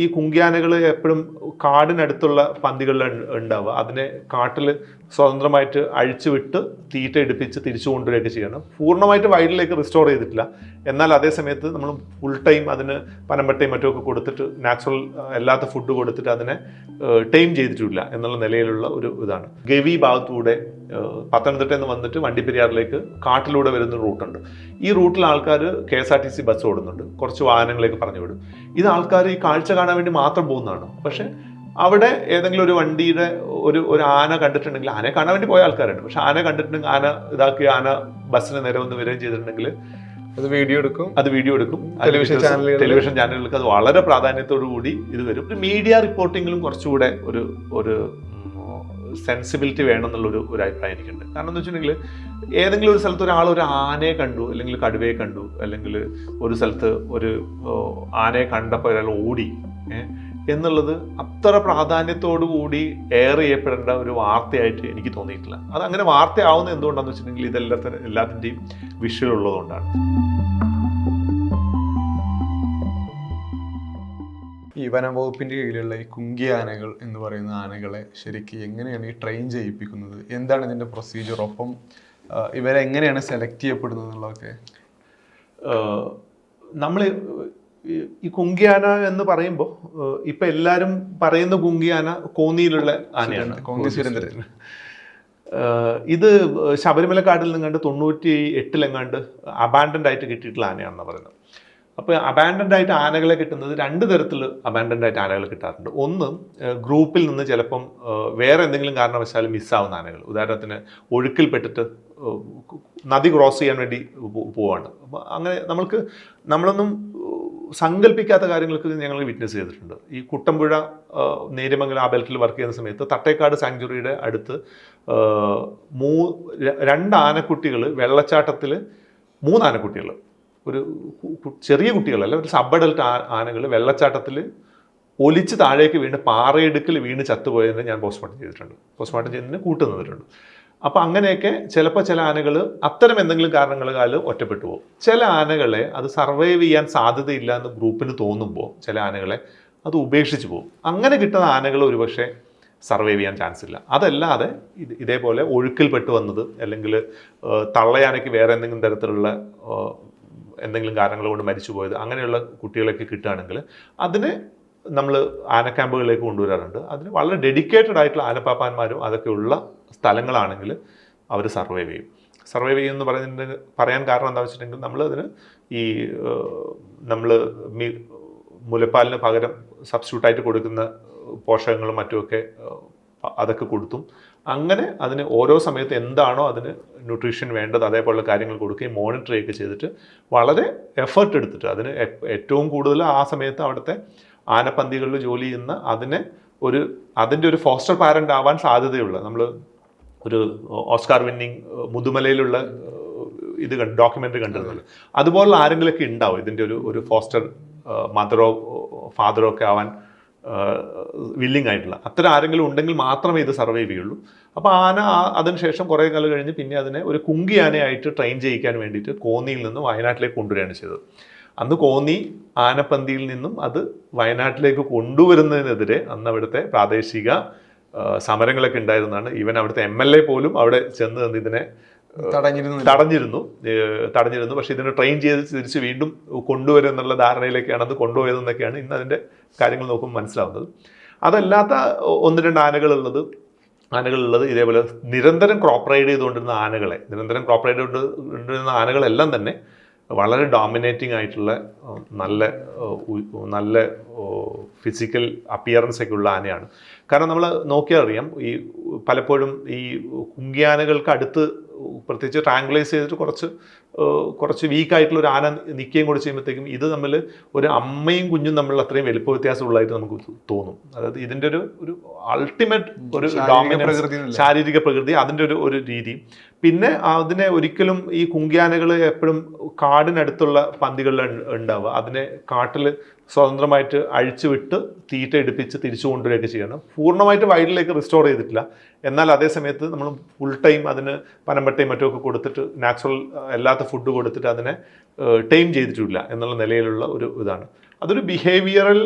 ഈ കുങ്കിയാനകൾ എപ്പോഴും കാടിനടുത്തുള്ള പന്തികളിൽ ഉണ്ടാവുക. അതിനെ കാട്ടിൽ സ്വതന്ത്രമായിട്ട് അഴിച്ചുവിട്ട് തീറ്റ എടുപ്പിച്ച് തിരിച്ചു കൊണ്ടുവരികയൊക്കെ ചെയ്യണം. പൂർണമായിട്ട് വയലിലേക്ക് റിസ്റ്റോർ ചെയ്തിട്ടില്ല. എന്നാൽ അതേ സമയത്ത് നമ്മൾ ഫുൾ ടൈം അതിന് പനമ്പട്ടയും മറ്റുമൊക്കെ കൊടുത്തിട്ട് നാച്ചുറൽ അല്ലാത്ത ഫുഡ് കൊടുത്തിട്ട് അതിനെ ടൈം ചെയ്തിട്ടില്ല എന്നുള്ള നിലയിലുള്ള ഒരു ഇതാണ്. ഗവി ഭാഗത്തൂടെ പത്തനംതിട്ട നിന്ന് വന്നിട്ട് വണ്ടിപ്പെരിയാറിലേക്ക് കാട്ടിലൂടെ വരുന്ന റൂട്ടുണ്ട് ഈ റൂട്ടിൽ ആൾക്കാർ K S R T C bus ഓടുന്നുണ്ട്. കുറച്ച് വാഹനങ്ങളേക്ക് പറഞ്ഞു വിടും. ഇത് ആൾക്കാർ ഈ കാഴ്ച കാണാൻ വേണ്ടി മാത്രം പോകുന്നതാണ്? പക്ഷെ അവിടെ ഏതെങ്കിലും ഒരു വണ്ടിയുടെ ഒരു ഒരു ആന കണ്ടിട്ടുണ്ടെങ്കിൽ ആനയെ കാണാൻ വേണ്ടി പോയ ആൾക്കാരുണ്ട്. പക്ഷെ ആന കണ്ടിട്ടുണ്ടെങ്കിൽ ആന ഇതാക്കി ആന ബസ്സിന് നേരെ ഒന്ന് വരികയും ചെയ്തിട്ടുണ്ടെങ്കിൽ അത് വീഡിയോ എടുക്കും. അത് വീഡിയോ എടുക്കും. ടെലിവിഷൻ ചാനലുകൾ ടെലിവിഷൻ ചാനലുകൾക്ക് അത് വളരെ പ്രാധാന്യത്തോടു കൂടി ഇത് വരും. മീഡിയ റിപ്പോർട്ടിങ്ങിലും കുറച്ചുകൂടെ ഒരു ഒരു സെൻസിബിലിറ്റി വേണം എന്നുള്ളൊരു ഒരു അഭിപ്രായം എനിക്കുണ്ട്. കാരണം എന്ന് വെച്ചിട്ടുണ്ടെങ്കിൽ ഏതെങ്കിലും ഒരു സ്ഥലത്ത് ഒരാൾ ഒരു ആനയെ കണ്ടു അല്ലെങ്കിൽ കടുവയെ കണ്ടു അല്ലെങ്കിൽ ഒരു സ്ഥലത്ത് ഒരു ആനയെ കണ്ടപ്പോൾ ഒരാൾ ഓടി ഏ, എന്നുള്ളത് അത്ര പ്രാധാന്യത്തോടു കൂടി എയർ ചെയ്യപ്പെടേണ്ട ഒരു വാർത്തയായിട്ട് എനിക്ക് തോന്നിയിട്ടില്ല. അത് അങ്ങനെ വാർത്തയാവുന്നത് എന്തുകൊണ്ടാണെന്ന് വെച്ചിട്ടുണ്ടെങ്കിൽ ഇതെല്ലാത്തിന് എല്ലാത്തിന്റെയും വിഷയമുള്ളതുകൊണ്ടാണ് ഈ വനംവകുപ്പിന്റെ കീഴിലുള്ള ഈ കുങ്കി ആനകൾ എന്ന് പറയുന്ന ആനകളെ ശരിക്കും എങ്ങനെയാണ് ഈ ട്രെയിൻ ചെയ്യിപ്പിക്കുന്നത്? എന്താണ് ഇതിന്റെ പ്രൊസീജിയർ ഒപ്പം ഇവരെങ്ങനെയാണ് ഇവരെ എങ്ങനെയാണ് സെലക്ട് ചെയ്യപ്പെടുന്നത് എന്നുള്ളതൊക്കെ? നമ്മൾ ഈ കുങ്കിയാന എന്ന് പറയുമ്പോൾ ഇപ്പൊ എല്ലാരും പറയുന്ന കുങ്കിയാന കോന്നിയിലുള്ള ആനയാണ്. കോന്നി സുരേന്ദ്രൻ. ഇത് ശബരിമല കാട്ടിൽ നിങ്ങാണ്ട് തൊണ്ണൂറ്റി എട്ടിലെങ്ങാണ്ട് അബാൻഡന്റ് ആയിട്ട് കിട്ടിയിട്ടുള്ള ആനയാണെന്ന് പറയുന്നത്. അപ്പോൾ അബാൻഡന്റ് ആയിട്ട് ആനകളെ കിട്ടുന്നത് രണ്ട് തരത്തിൽ അബാൻഡന്റ് ആയിട്ട് ആനകൾ കിട്ടാറുണ്ട്. ഒന്ന് ഗ്രൂപ്പിൽ നിന്ന് ചിലപ്പം വേറെ എന്തെങ്കിലും കാരണവശാൽ മിസ്സാവുന്ന ആനകൾ. ഉദാഹരണത്തിന് ഒഴുക്കിൽപ്പെട്ടിട്ട് നദി ക്രോസ് ചെയ്യാൻ വേണ്ടി പോവാണ്. അപ്പോൾ അങ്ങനെ നമ്മൾക്ക് നമ്മളൊന്നും സങ്കല്പിക്കാത്ത കാര്യങ്ങൾക്ക് ഞങ്ങൾ വിറ്റ്നസ് ചെയ്തിട്ടുണ്ട്. ഈ കുട്ടമ്പുഴ നേര്യമംഗലം ആ ബെൽറ്റിൽ വർക്ക് ചെയ്യുന്ന സമയത്ത് തട്ടേക്കാട് സാങ്ച്വറിയുടെ അടുത്ത് മൂ രണ്ട് ആനക്കുട്ടികൾ വെള്ളച്ചാട്ടത്തിൽ മൂന്ന് ആനക്കുട്ടികൾ ഒരു ചെറിയ കുട്ടികളല്ല ഒരു സബ് അഡൽട്ട് ആനകൾ വെള്ളച്ചാട്ടത്തിൽ ഒലിച്ച് താഴേക്ക് വീണ് പാറയിടുക്കിൽ വീണ് ചത്തുപോയതിനെ ഞാൻ പോസ്റ്റ്മോർട്ടം ചെയ്തിട്ടുണ്ട്. പോസ്റ്റ്മോർട്ടം ചെയ്തതിന് കൂട്ടുന്നവരുണ്ട് അപ്പോൾ അങ്ങനെയൊക്കെ ചിലപ്പോൾ ചില ആനകൾ അത്തരം എന്തെങ്കിലും കാരണങ്ങളാൽ ഒറ്റപ്പെട്ടു പോകും. ചില ആനകളെ അത് സർവൈവ് ചെയ്യാൻ സാധ്യതയില്ല എന്ന് ഗ്രൂപ്പിന് തോന്നുമ്പോൾ ചില ആനകളെ അത് ഉപേക്ഷിച്ച് പോകും. അങ്ങനെ കിട്ടുന്ന ആനകൾ ഒരുപക്ഷെ സർവൈവ് ചെയ്യാൻ ചാൻസ് ഇല്ല. അതല്ലാതെ ഇത് ഇതേപോലെ ഒഴുക്കിൽപ്പെട്ട് വന്നത് അല്ലെങ്കിൽ തള്ളയാനയ്ക്ക് വേറെ എന്തെങ്കിലും തരത്തിലുള്ള എന്തെങ്കിലും കാരണങ്ങൾ കൊണ്ട് മരിച്ചു പോയത് അങ്ങനെയുള്ള കുട്ടികളൊക്കെ കിട്ടുകയാണെങ്കിൽ അതിന് നമ്മൾ ആന ക്യാമ്പുകളിലേക്ക് കൊണ്ടുവരാറുണ്ട്. അതിന് വളരെ ഡെഡിക്കേറ്റഡ് ആയിട്ടുള്ള ആനപ്പാപ്പാന്മാരും അതൊക്കെ ഉള്ള സ്ഥലങ്ങളാണെങ്കിൽ അവർ സർവൈവ് ചെയ്യും. സർവൈവ് ചെയ്യും എന്ന് പറയാൻ കാരണം എന്താ വെച്ചിട്ടുണ്ടെങ്കിൽ നമ്മൾ അതിന് ഈ നമ്മൾ മീ മുലപ്പാലിന് പകരം സബ്സ്റ്റിറ്റ്യൂട്ടായിട്ട് കൊടുക്കുന്ന പോഷകങ്ങളും മറ്റുമൊക്കെ അതൊക്കെ കൊടുത്തും. അങ്ങനെ അതിന് ഓരോ സമയത്ത് എന്താണോ അതിന് ന്യൂട്രീഷൻ വേണ്ടത് അതേപോലുള്ള കാര്യങ്ങൾ കൊടുക്കുകയും മോണിറ്റർ ചെയ്യുകയൊക്കെ ചെയ്തിട്ട് വളരെ എഫേർട്ട് എടുത്തിട്ട് അതിന് ഏറ്റവും കൂടുതൽ ആ സമയത്ത് അവിടുത്തെ ആനപ്പന്തികളിൽ ജോലി ചെയ്യുന്ന അതിനെ ഒരു അതിന്റെ ഒരു ഫോസ്റ്റർ പാരന്റ് ആവാൻ സാധ്യതയുള്ള നമ്മൾ ഒരു ഓസ്കാർ വിന്നിങ് മുതുമലയിലുള്ള ഇത് ഡോക്യുമെന്ററി കണ്ടിരുന്നത്. അതുപോലുള്ള ആരെങ്കിലുമൊക്കെ ഉണ്ടാവും? ഇതിന്റെ ഒരു ഒരു ഫോസ്റ്റർ മദറോ ഫാദറോ ഒക്കെ ആവാൻ വില്ലിംഗ് ആയിട്ടുള്ള. അത്തരം ആരെങ്കിലും ഉണ്ടെങ്കിൽ മാത്രമേ ഇത് സർവൈവ് ചെയ്യുള്ളൂ. അപ്പോൾ ആന അതിനുശേഷം കുറേ കാലം കഴിഞ്ഞ് പിന്നെ അതിനെ ഒരു കുങ്കി ആനയായിട്ട് ട്രെയിൻ ചെയ്യിക്കാൻ വേണ്ടിയിട്ട് കോന്നിയിൽ നിന്ന് വയനാട്ടിലേക്ക് കൊണ്ടുവരികയാണ് ചെയ്തത്. അന്ന് കോന്നി ആനപ്പന്തിയിൽ നിന്നും അത് വയനാട്ടിലേക്ക് കൊണ്ടുവരുന്നതിനെതിരെ അന്ന് അവിടുത്തെ പ്രാദേശിക സമരങ്ങളൊക്കെ ഉണ്ടായിരുന്നതാണ് ഈവൻ അവിടുത്തെ എം എൽ എ പോലും അവിടെ ചെന്ന് നിന്ന് ഇതിനെ തടഞ്ഞിരുന്നു. തടഞ്ഞിരുന്നു. തടഞ്ഞിരുന്നു. പക്ഷെ ഇതിനെ ട്രെയിൻ ചെയ്ത് തിരിച്ച് വീണ്ടും കൊണ്ടുവരും എന്നുള്ള ധാരണയിലേക്കാണ് അത് കൊണ്ടുപോയതെന്നൊക്കെയാണ് ഇന്ന് അതിന്റെ കാര്യങ്ങൾ നോക്കുമ്പോൾ മനസ്സിലാവുന്നത്. അതല്ലാത്ത ഒന്ന് രണ്ട് ആനകളുള്ളത് ആനകളുള്ളത് ഇതേപോലെ നിരന്തരം ക്രോപ്പ് റൈഡ് ചെയ്തുകൊണ്ടിരുന്ന ആനകളെ നിരന്തരം ക്രോപ്പ് റൈഡ് കൊണ്ടിരുന്ന ആനകളെല്ലാം തന്നെ വളരെ ഡോമിനേറ്റിംഗ് ആയിട്ടുള്ള നല്ല നല്ല ഫിസിക്കൽ അപ്പിയറൻസ് ഒക്കെ ഉള്ള ആനയാണ്. കാരണം നമ്മൾ നോക്കിയാൽ അറിയാം ഈ പലപ്പോഴും ഈ കുങ്കിയാനകൾക്ക് അടുത്ത് പ്രത്യേകിച്ച് ട്രാങ്കുലൈസ് ചെയ്തിട്ട് കുറച്ച് കുറച്ച് വീക്കായിട്ടുള്ള ഒരു ആന നിൽക്കുകയും കൂടെ ചെയ്യുമ്പോഴത്തേക്കും ഇത് തമ്മിൽ ഒരു അമ്മയും കുഞ്ഞും തമ്മിൽ അത്രയും വലിപ്പ വ്യത്യാസമുള്ളതായിട്ട് നമുക്ക് തോന്നും. അതായത് ഇതിന്റെ ഒരു ഒരു അൾട്ടിമേറ്റ് ഒരു? ശാരീരിക പ്രകൃതി അതിന്റെ ഒരു ഒരു രീതി. പിന്നെ അതിനെ ഒരിക്കലും ഈ കുങ്കിയാനകൾ എപ്പോഴും കാടിനടുത്തുള്ള പന്തികളിൽ ഉണ്ടാവുക അതിനെ കാട്ടിൽ സ്വതന്ത്രമായിട്ട് അഴിച്ചു വിട്ട് തീറ്റ എടുപ്പിച്ച് തിരിച്ചു കൊണ്ടുവരികയൊക്കെ ചെയ്യണം. പൂർണമായിട്ട് വൈൽഡിലേക്ക് റിസ്റ്റോർ ചെയ്തിട്ടില്ല. എന്നാൽ അതേ സമയത്ത് നമ്മൾ ഫുൾ ടൈം അതിന് പനമ്പട്ടയും മറ്റുമൊക്കെ കൊടുത്തിട്ട് നാച്ചുറൽ അല്ലാത്ത ഫുഡ് കൊടുത്തിട്ട് അതിനെ ടൈം ചെയ്തിട്ടില്ല എന്നുള്ള നിലയിലുള്ള ഒരു ഇതാണ്. അതൊരു ബിഹേവിയറൽ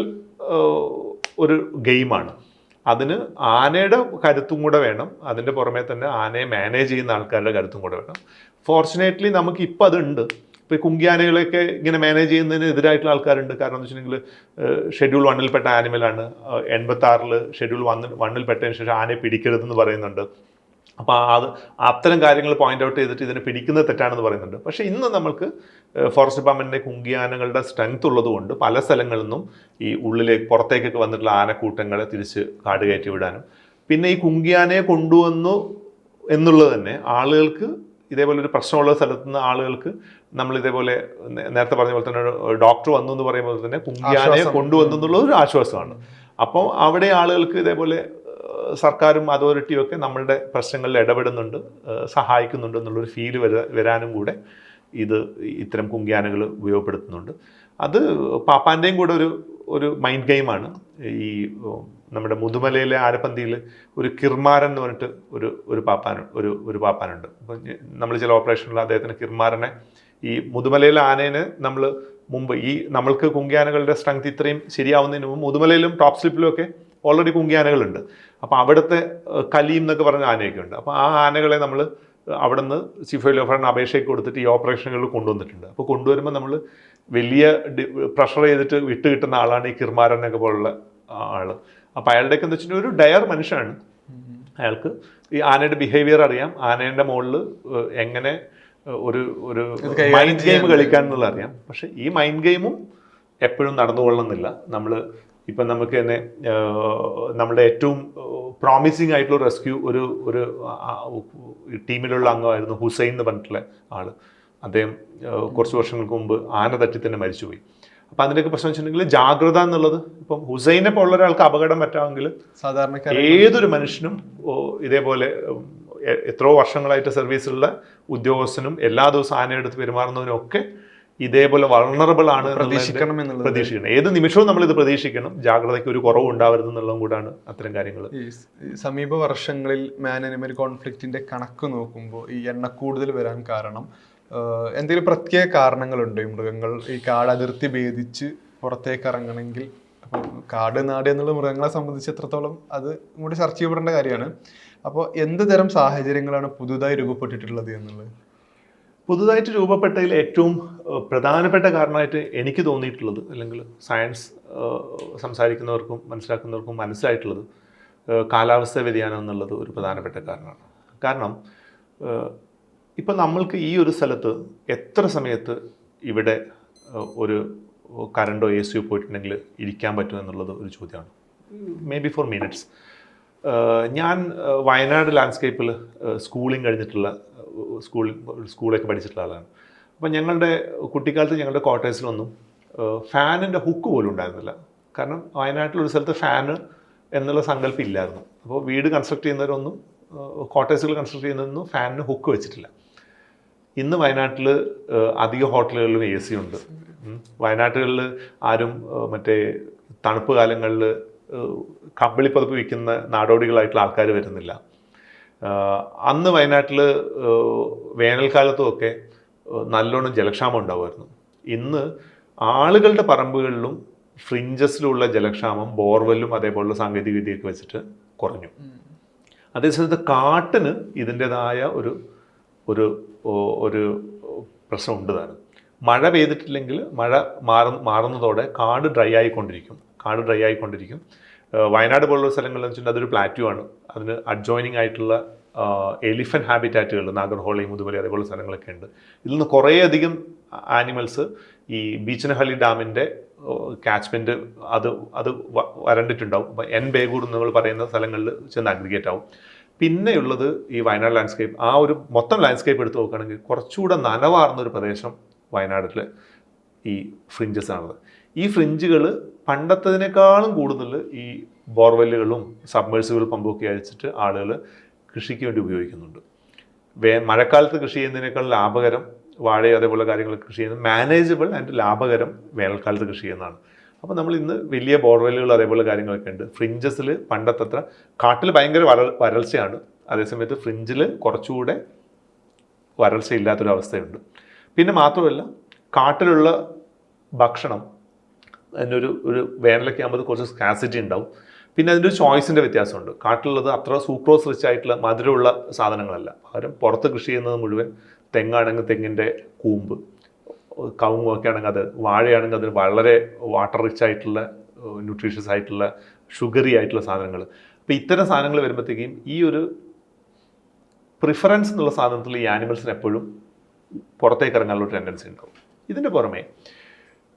ഒരു ഗെയിമാണ്. അതിന് ആനയുടെ കരുത്തും കൂടെ വേണം. അതിന്റെ പുറമേ തന്നെ ആനയെ മാനേജ് ചെയ്യുന്ന ആൾക്കാരുടെ കരുത്തും കൂടെ വേണം. ഫോർച്ചുനേറ്റ്ലി നമുക്ക് ഇപ്പം അതുണ്ട്. ഇപ്പോൾ ഈ കുങ്കിയാനകളെയൊക്കെ ഇങ്ങനെ മാനേജ് ചെയ്യുന്നതിന് എതിരായിട്ടുള്ള ആൾക്കാരുണ്ട്. കാരണം എന്ന് വെച്ചിട്ടുണ്ടെങ്കിൽ ഷെഡ്യൂൾ വണ്ണിൽപ്പെട്ട ആനിമലാണ് എൺപത്താറിൽ ഷെഡ്യൂൾ വന്ന് വണ്ണിൽപ്പെട്ടതിന് ശേഷം ആനയെ പിടിക്കരുതെന്ന് പറയുന്നുണ്ട്. അപ്പോൾ അത് അത്തരം കാര്യങ്ങൾ പോയിന്റ് ഔട്ട് ചെയ്തിട്ട് ഇതിനെ പിടിക്കുന്നത് തെറ്റാണെന്ന് പറയുന്നുണ്ട്. പക്ഷേ ഇന്ന് നമ്മൾക്ക് ഫോറസ്റ്റ് ഡിപ്പാർട്ട്മെന്റിന്റെ കുങ്കിയാനകളുടെ സ്ട്രെങ്ത് ഉള്ളതുകൊണ്ട് പല സ്ഥലങ്ങളിൽ നിന്നും ഈ ഉള്ളിലേക്ക് പുറത്തേക്കൊക്കെ വന്നിട്ടുള്ള ആനക്കൂട്ടങ്ങളെ തിരിച്ച് കാട് കയറ്റി വിടാനും. പിന്നെ ഈ കുങ്കിയാനയെ കൊണ്ടുവന്നു എന്നുള്ളത് തന്നെ ആളുകൾക്ക് ഇതേപോലെ ഒരു പ്രശ്നമുള്ള സ്ഥലത്ത് നിന്ന് ആളുകൾക്ക് നമ്മൾ ഇതേപോലെ നേരത്തെ പറഞ്ഞ പോലെ തന്നെ ഡോക്ടർ വന്നു എന്ന് പറയുമ്പോൾ തന്നെ കുങ്കിയാനയെ. കൊണ്ടുവന്നു എന്നുള്ള ഒരു ആശ്വാസമാണ്. അപ്പോൾ അവിടെ ആളുകൾക്ക് ഇതേപോലെ സർക്കാരും അതോറിറ്റിയും ഒക്കെ നമ്മളുടെ പ്രശ്നങ്ങളിൽ ഇടപെടുന്നുണ്ട് സഹായിക്കുന്നുണ്ട് എന്നുള്ളൊരു ഫീൽ വരാ വരാനും കൂടെ ഇത് ഇത്തരം കുങ്കിയാനകൾ ഉപയോഗപ്പെടുത്തുന്നുണ്ട്. അത് പാപ്പാന്റെയും കൂടെ ഒരു ഒരു മൈൻഡ് ഗെയിമാണ് ഈ നമ്മുടെ മുതുമലയിലെ ആരപ്പന്തിയിൽ ഒരു കിർമാരൻ എന്ന് പറഞ്ഞിട്ട് ഒരു ഒരു പാപ്പാൻ ഒരു ഒരു പാപ്പാനുണ്ട്. അപ്പം നമ്മൾ ചില ഓപ്പറേഷനിൽ അദ്ദേഹത്തിന് കിർമാരനെ ഈ മുതുമലയിലെ ആനേനെ നമ്മൾ മുമ്പ് ഈ നമ്മൾക്ക് കുങ്കിയാനകളുടെ സ്ട്രെങ്ത് ഇത്രയും ശരിയാവുന്നതിന് മുമ്പ് മുതുമലയിലും ടോപ്പ് സ്ലിപ്പിലും ഒക്കെ ഓൾറെഡി കുങ്കിയാനകളുണ്ട് അപ്പോൾ അവിടുത്തെ കലീം എന്നൊക്കെ പറഞ്ഞ ആനയൊക്കെ ഉണ്ട് അപ്പോൾ ആ ആനകളെ നമ്മൾ അവിടെ നിന്ന് ചീഫ് വൈൽഡ് ഓഫറിന് അപേക്ഷയൊക്കെ കൊടുത്തിട്ട് ഈ ഓപ്പറേഷനുകളിൽ കൊണ്ടുവന്നിട്ടുണ്ട്. അപ്പോൾ കൊണ്ടുവരുമ്പോൾ നമ്മൾ വലിയ പ്രഷർ ചെയ്തിട്ട് വിട്ട് കിട്ടുന്ന ആളാണ് ഈ കിർമാരൻ എന്നൊക്കെ പോലുള്ള ആൾ അപ്പോൾ അയാളുടെയൊക്കെ എന്ന് വെച്ചിട്ടുണ്ടെങ്കിൽ ഒരു ഡയർ മനുഷ്യനാണ്. അയാൾക്ക് ഈ ആനയുടെ ബിഹേവിയർ അറിയാം. ആനയുടെ മുകളിൽ എങ്ങനെ ഒരു ഒരു മൈൻഡ് ഗെയിം കളിക്കാൻ എന്നുള്ളത് അറിയാം. പക്ഷേ ഈ മൈൻഡ് ഗെയിമും എപ്പോഴും നടന്നുകൊള്ളുന്നില്ല. നമ്മൾ ഇപ്പം നമുക്ക് തന്നെ നമ്മുടെ ഏറ്റവും പ്രോമിസിങ് ആയിട്ടുള്ള റെസ്ക്യൂ ഒരു ഒരു ടീമിലുള്ള അംഗമായിരുന്നു ഹുസൈൻ എന്ന് പറഞ്ഞിട്ടുള്ള ആൾ. അദ്ദേഹം കുറച്ച് വർഷങ്ങൾക്ക് മുമ്പ് ആന തട്ടി തന്നെ മരിച്ചുപോയി. അപ്പം അതിന്റെയൊക്കെ പ്രശ്നം വെച്ചിട്ടുണ്ടെങ്കിൽ ജാഗ്രത എന്നുള്ളത് ഇപ്പം ഹുസൈനെ പോലുള്ള ഒരാൾക്ക് അപകടം പറ്റാമെങ്കിൽ സാധാരണ ഏതൊരു മനുഷ്യനും ഇതേപോലെ എത്രയോ വർഷങ്ങളായിട്ട് സർവീസിലുള്ള ഉദ്യോഗസ്ഥനും എല്ലാ ദിവസവും ആനയെടുത്ത് പെരുമാറുന്നവനും ഒക്കെ ഇതേപോലെ വളണറബിൾ ആണ് പ്രതീക്ഷിക്കണം എന്നുള്ളത്. പ്രതീക്ഷിക്കണം. ഏത് നിമിഷവും നമ്മൾ ഇത് പ്രതീക്ഷിക്കണം. ജാഗ്രതയ്ക്ക് ഒരു കുറവ് ഉണ്ടാവരുത് എന്നുള്ളതും കൂടാണ് അത്തരം കാര്യങ്ങൾ. സമീപ വർഷങ്ങളിൽ മാൻ അനിമൽ കോൺഫ്ലിക്റ്റിന്റെ കണക്ക് നോക്കുമ്പോൾ ഈ എണ്ണ കൂടുതൽ വരാൻ കാരണം എന്തെങ്കിലും പ്രത്യേക കാരണങ്ങളുണ്ടോ? ഈ മൃഗങ്ങൾ ഈ കാട് അതിർത്തി ഭേദിച്ച് പുറത്തേക്ക് ഇറങ്ങണമെങ്കിൽ അപ്പോൾ കാട് നാട് എന്നുള്ള മൃഗങ്ങളെ സംബന്ധിച്ച് എത്രത്തോളം അത് ഇങ്ങോട്ട് ചർച്ച ചെയ്യപ്പെടേണ്ട കാര്യമാണ്. അപ്പോൾ എന്ത് തരം സാഹചര്യങ്ങളാണ് പുതുതായി രൂപപ്പെട്ടിട്ടുള്ളത് എന്നുള്ളത്? പുതുതായിട്ട് രൂപപ്പെട്ടതിൽ ഏറ്റവും പ്രധാനപ്പെട്ട കാരണമായിട്ട് എനിക്ക് തോന്നിയിട്ടുള്ളത് അല്ലെങ്കിൽ സയൻസ് സംസാരിക്കുന്നവർക്കും മനസ്സിലാക്കുന്നവർക്കും മനസ്സിലായിട്ടുള്ളത് കാലാവസ്ഥ വ്യതിയാനം എന്നുള്ളത് ഒരു പ്രധാനപ്പെട്ട കാരണമാണ്. കാരണം ഇപ്പം നമ്മൾക്ക് ഈ ഒരു സ്ഥലത്ത് എത്ര സമയത്ത് ഇവിടെ ഒരു കറണ്ടോ എ സിയോ പോയിട്ടുണ്ടെങ്കിൽ ഇരിക്കാൻ പറ്റും എന്നുള്ളത് ഒരു ചോദ്യമാണ്. മേ ബി ഫോർ മിനിറ്റ്സ് ഞാൻ വയനാട് ലാൻഡ്സ്കേപ്പിൽ സ്കൂളിങ് കഴിഞ്ഞിട്ടുള്ള സ്കൂളിൽ സ്കൂളൊക്കെ പഠിച്ചിട്ടുള്ള ആളാണ്. അപ്പം ഞങ്ങളുടെ കുട്ടിക്കാലത്ത് ഞങ്ങളുടെ ക്വാർട്ടേഴ്സിലൊന്നും ഫാനിന്റെ ഹുക്ക് പോലും ഉണ്ടായിരുന്നില്ല. കാരണം വയനാട്ടിൽ ഒരു സ്ഥലത്ത് ഫാന് എന്നുള്ള സങ്കല്പം ഇല്ലായിരുന്നു. അപ്പോൾ വീട് കൺസ്ട്രക്ട് ചെയ്യുന്നവരൊന്നും ക്വാർട്ടേഴ്സുകൾ കൺസ്ട്രക്ട് ചെയ്യുന്നതൊന്നും ഫാനിന് ഹുക്ക് വെച്ചിട്ടില്ല. ഇന്ന് വയനാട്ടിൽ അധിക ഹോട്ടലുകളിലും എ സി ഉണ്ട്. വയനാട്ടുകളിൽ ആരും മറ്റേ തണുപ്പ് കാലങ്ങളിൽ കമ്പിളിപ്പതപ്പ് വിൽക്കുന്ന നാടോടികളായിട്ടുള്ള ആൾക്കാർ വരുന്നില്ല. അന്ന് വയനാട്ടിൽ വേനൽക്കാലത്തും ഒക്കെ നല്ലോണം ജലക്ഷാമം ഉണ്ടാവുമായിരുന്നു. ഇന്ന് ആളുകളുടെ പറമ്പുകളിലും ഫ്രിഞ്ചസിലുള്ള ജലക്ഷാമം ബോർവെല്ലും അതേപോലുള്ള സാങ്കേതിക വിദ്യയൊക്കെ വെച്ചിട്ട് കുറഞ്ഞു. അതേസമയത്ത് കാട്ടിന് ഇതിന്റെതായ ഒരു ഒരു ഒരു പ്രശ്നമുണ്ട് താനും മഴ പെയ്തിട്ടില്ലെങ്കിൽ മഴ മാറുന്ന മാറുന്നതോടെ കാട് ഡ്രൈ ആയിക്കൊണ്ടിരിക്കും. കാട് ഡ്രൈ ആയിക്കൊണ്ടിരിക്കും. വയനാട് പോലുള്ള സ്ഥലങ്ങളിൽ വെച്ചിട്ടുണ്ടെങ്കിൽ അതൊരു പ്ലാറ്റ്യൂ ആണ്. അതിന് അഡ്ജോയിനിങ് ആയിട്ടുള്ള എലിഫന്റ് ഹാബിറ്റാറ്റുകൾ നാഗർഹോളി മുതുമലി അതേപോലെ സ്ഥലങ്ങളൊക്കെ ഉണ്ട്. ഇതിൽ നിന്ന് കുറേയധികം ആനിമൽസ് ഈ ബീച്ചനഹള്ളി ഡാമിന്റെ കാച്ച്മെന്റ് അത് അത് വരണ്ടിട്ടുണ്ടാവും. എൻ ബേഗൂർ എന്ന് നമ്മൾ പറയുന്ന സ്ഥലങ്ങളിൽ ചെന്ന് അഗ്രിഗേറ്റ് ആവും. പിന്നെയുള്ളത് ഈ വയനാട് ലാൻഡ്സ്കേപ്പ് ആ ഒരു മൊത്തം ലാൻഡ്സ്കേപ്പ് എടുത്ത് നോക്കുകയാണെങ്കിൽ കുറച്ചുകൂടെ നനവാർന്ന ഒരു പ്രദേശം വയനാട്ടിൽ ഈ ഫ്രിഞ്ചസ് ആണത്. ഈ ഫ്രിഞ്ചുകൾ പണ്ടത്തതിനേക്കാളും കൂടുതൽ ഈ ബോർവെല്ലുകളും സബ്മേഴ്സുകൾ പമ്പൊക്കെ അഴിച്ചിട്ട് ആളുകൾ കൃഷിക്ക് വേണ്ടി ഉപയോഗിക്കുന്നുണ്ട്. വേ മഴക്കാലത്ത് കൃഷി ചെയ്യുന്നതിനേക്കാൾ ലാഭകരം വാഴയോ അതേപോലെ കാര്യങ്ങൾ കൃഷി ചെയ്യുന്നത് മാനേജബിൾ ആൻഡ് ലാഭകരം വേനൽക്കാലത്ത് കൃഷി ചെയ്യുന്നതാണ്. അപ്പോൾ നമ്മൾ ഇന്ന് വലിയ ബോർവെല്ലുകൾ അതേപോലെ കാര്യങ്ങളൊക്കെ ഉണ്ട്. ഫ്രിഞ്ചസിൽ പണ്ടത്തത്ര കാട്ടിൽ ഭയങ്കര വരൾ വരൾച്ചയാണ്. അതേസമയത്ത് ഫ്രിഞ്ചിൽ കുറച്ചുകൂടെ വരൾച്ചയില്ലാത്തൊരവസ്ഥയുണ്ട്. പിന്നെ മാത്രമല്ല കാട്ടിലുള്ള ഭക്ഷണം അതിനൊരു ഒരു വേനലൊക്കെ ആകുമ്പോൾ കുറച്ച് സ്കാസിറ്റി ഉണ്ടാവും. പിന്നെ അതിന്റെ ഒരു ചോയ്സിന്റെ വ്യത്യാസമുണ്ട്. കാട്ടിലുള്ളത് അത്ര സൂക്രോസ് റിച്ച് ആയിട്ടുള്ള മധുരമുള്ള സാധനങ്ങളല്ല. പകരം പുറത്ത് കൃഷി ചെയ്യുന്നത് മുഴുവൻ തെങ്ങാണെങ്കിൽ തെങ്ങിന്റെ കൂമ്പ് കവുങ്ങൊക്കെ ആണെങ്കിൽ അത് വാഴയാണെങ്കിൽ അതിന് വളരെ വാട്ടർ റിച്ച് ആയിട്ടുള്ള ന്യൂട്രീഷ്യസ് ആയിട്ടുള്ള ഷുഗറി ആയിട്ടുള്ള സാധനങ്ങൾ. അപ്പോൾ ഇത്തരം സാധനങ്ങൾ വരുമ്പോഴത്തേക്കും ഈ ഒരു പ്രിഫറൻസ് എന്നുള്ള സാധനത്തിൽ ഈ ആനിമൽസിന് എപ്പോഴും പുറത്തേക്ക് ഇറങ്ങാനുള്ള ടെൻഡൻസി ഉണ്ടാവും. ഇതിന്റെ പുറമെ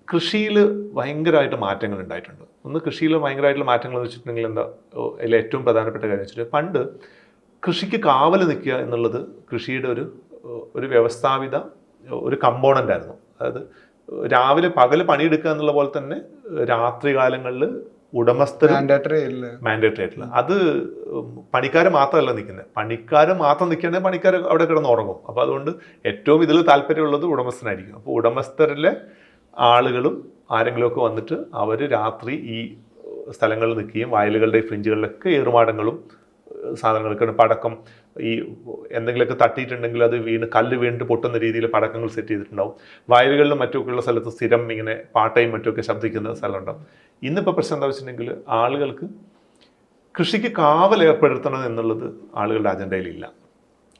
കൃഷിയിൽ ഭയങ്കരമായിട്ട് മാറ്റങ്ങൾ ഉണ്ടായിട്ടുണ്ട്. ഒന്ന് കൃഷിയിൽ ഭയങ്കരമായിട്ടുള്ള മാറ്റങ്ങൾ എന്ന് വെച്ചിട്ടുണ്ടെങ്കിൽ എന്താ അതിൽ ഏറ്റവും പ്രധാനപ്പെട്ട കാര്യം വെച്ചിട്ട് പണ്ട് കൃഷിക്ക് കാവൽ നിൽക്കുക എന്നുള്ളത് കൃഷിയുടെ ഒരു ഒരു വ്യവസ്ഥാപിത ഒരു കമ്പോണന്റ് ആയിരുന്നു. അതായത് രാവിലെ പകൽ പണിയെടുക്കുക എന്നുള്ള പോലെ തന്നെ രാത്രി കാലങ്ങളിൽ ഉടമസ്ഥ മാൻഡേറ്ററി ആയിട്ടുള്ള അത് പണിക്കാർ മാത്രമല്ല നിൽക്കുന്നത്. പണിക്കാർ മാത്രം നിൽക്കുകയാണെങ്കിൽ പണിക്കാർ അവിടെ കിടന്ന് ഉറങ്ങും. അപ്പോൾ അതുകൊണ്ട് ഏറ്റവും ഇതിൽ താല്പര്യമുള്ളത് ഉടമസ്ഥനായിരിക്കും. അപ്പോൾ ഉടമസ്ഥരിലെ ആളുകളും ആരെങ്കിലുമൊക്കെ വന്നിട്ട് അവർ രാത്രി ഈ സ്ഥലങ്ങളിൽ നിൽക്കുകയും വയലുകളുടെ ഫ്രിഞ്ചുകളിലൊക്കെ ഏറുമാടങ്ങളും സാധനങ്ങളൊക്കെ പടക്കം ഈ എന്തെങ്കിലുമൊക്കെ തട്ടിയിട്ടുണ്ടെങ്കിൽ അത് വീണ് കല്ല് വീണിട്ട് പൊട്ടുന്ന രീതിയിൽ പടക്കങ്ങൾ സെറ്റ് ചെയ്തിട്ടുണ്ടാവും. വയലുകളിലും മറ്റുമൊക്കെയുള്ള സ്ഥലത്ത് സ്ഥിരം ഇങ്ങനെ പാട്ടയും മറ്റുമൊക്കെ ശബ്ദിക്കുന്ന സ്ഥലമുണ്ടാവും. ഇന്നിപ്പോൾ പ്രശ്നം എന്താ വെച്ചിട്ടുണ്ടെങ്കിൽ ആളുകൾക്ക് കൃഷിക്ക് കാവൽ ഏർപ്പെടുത്തണം എന്നുള്ളത് ആളുകളുടെ അജണ്ടയിലില്ല.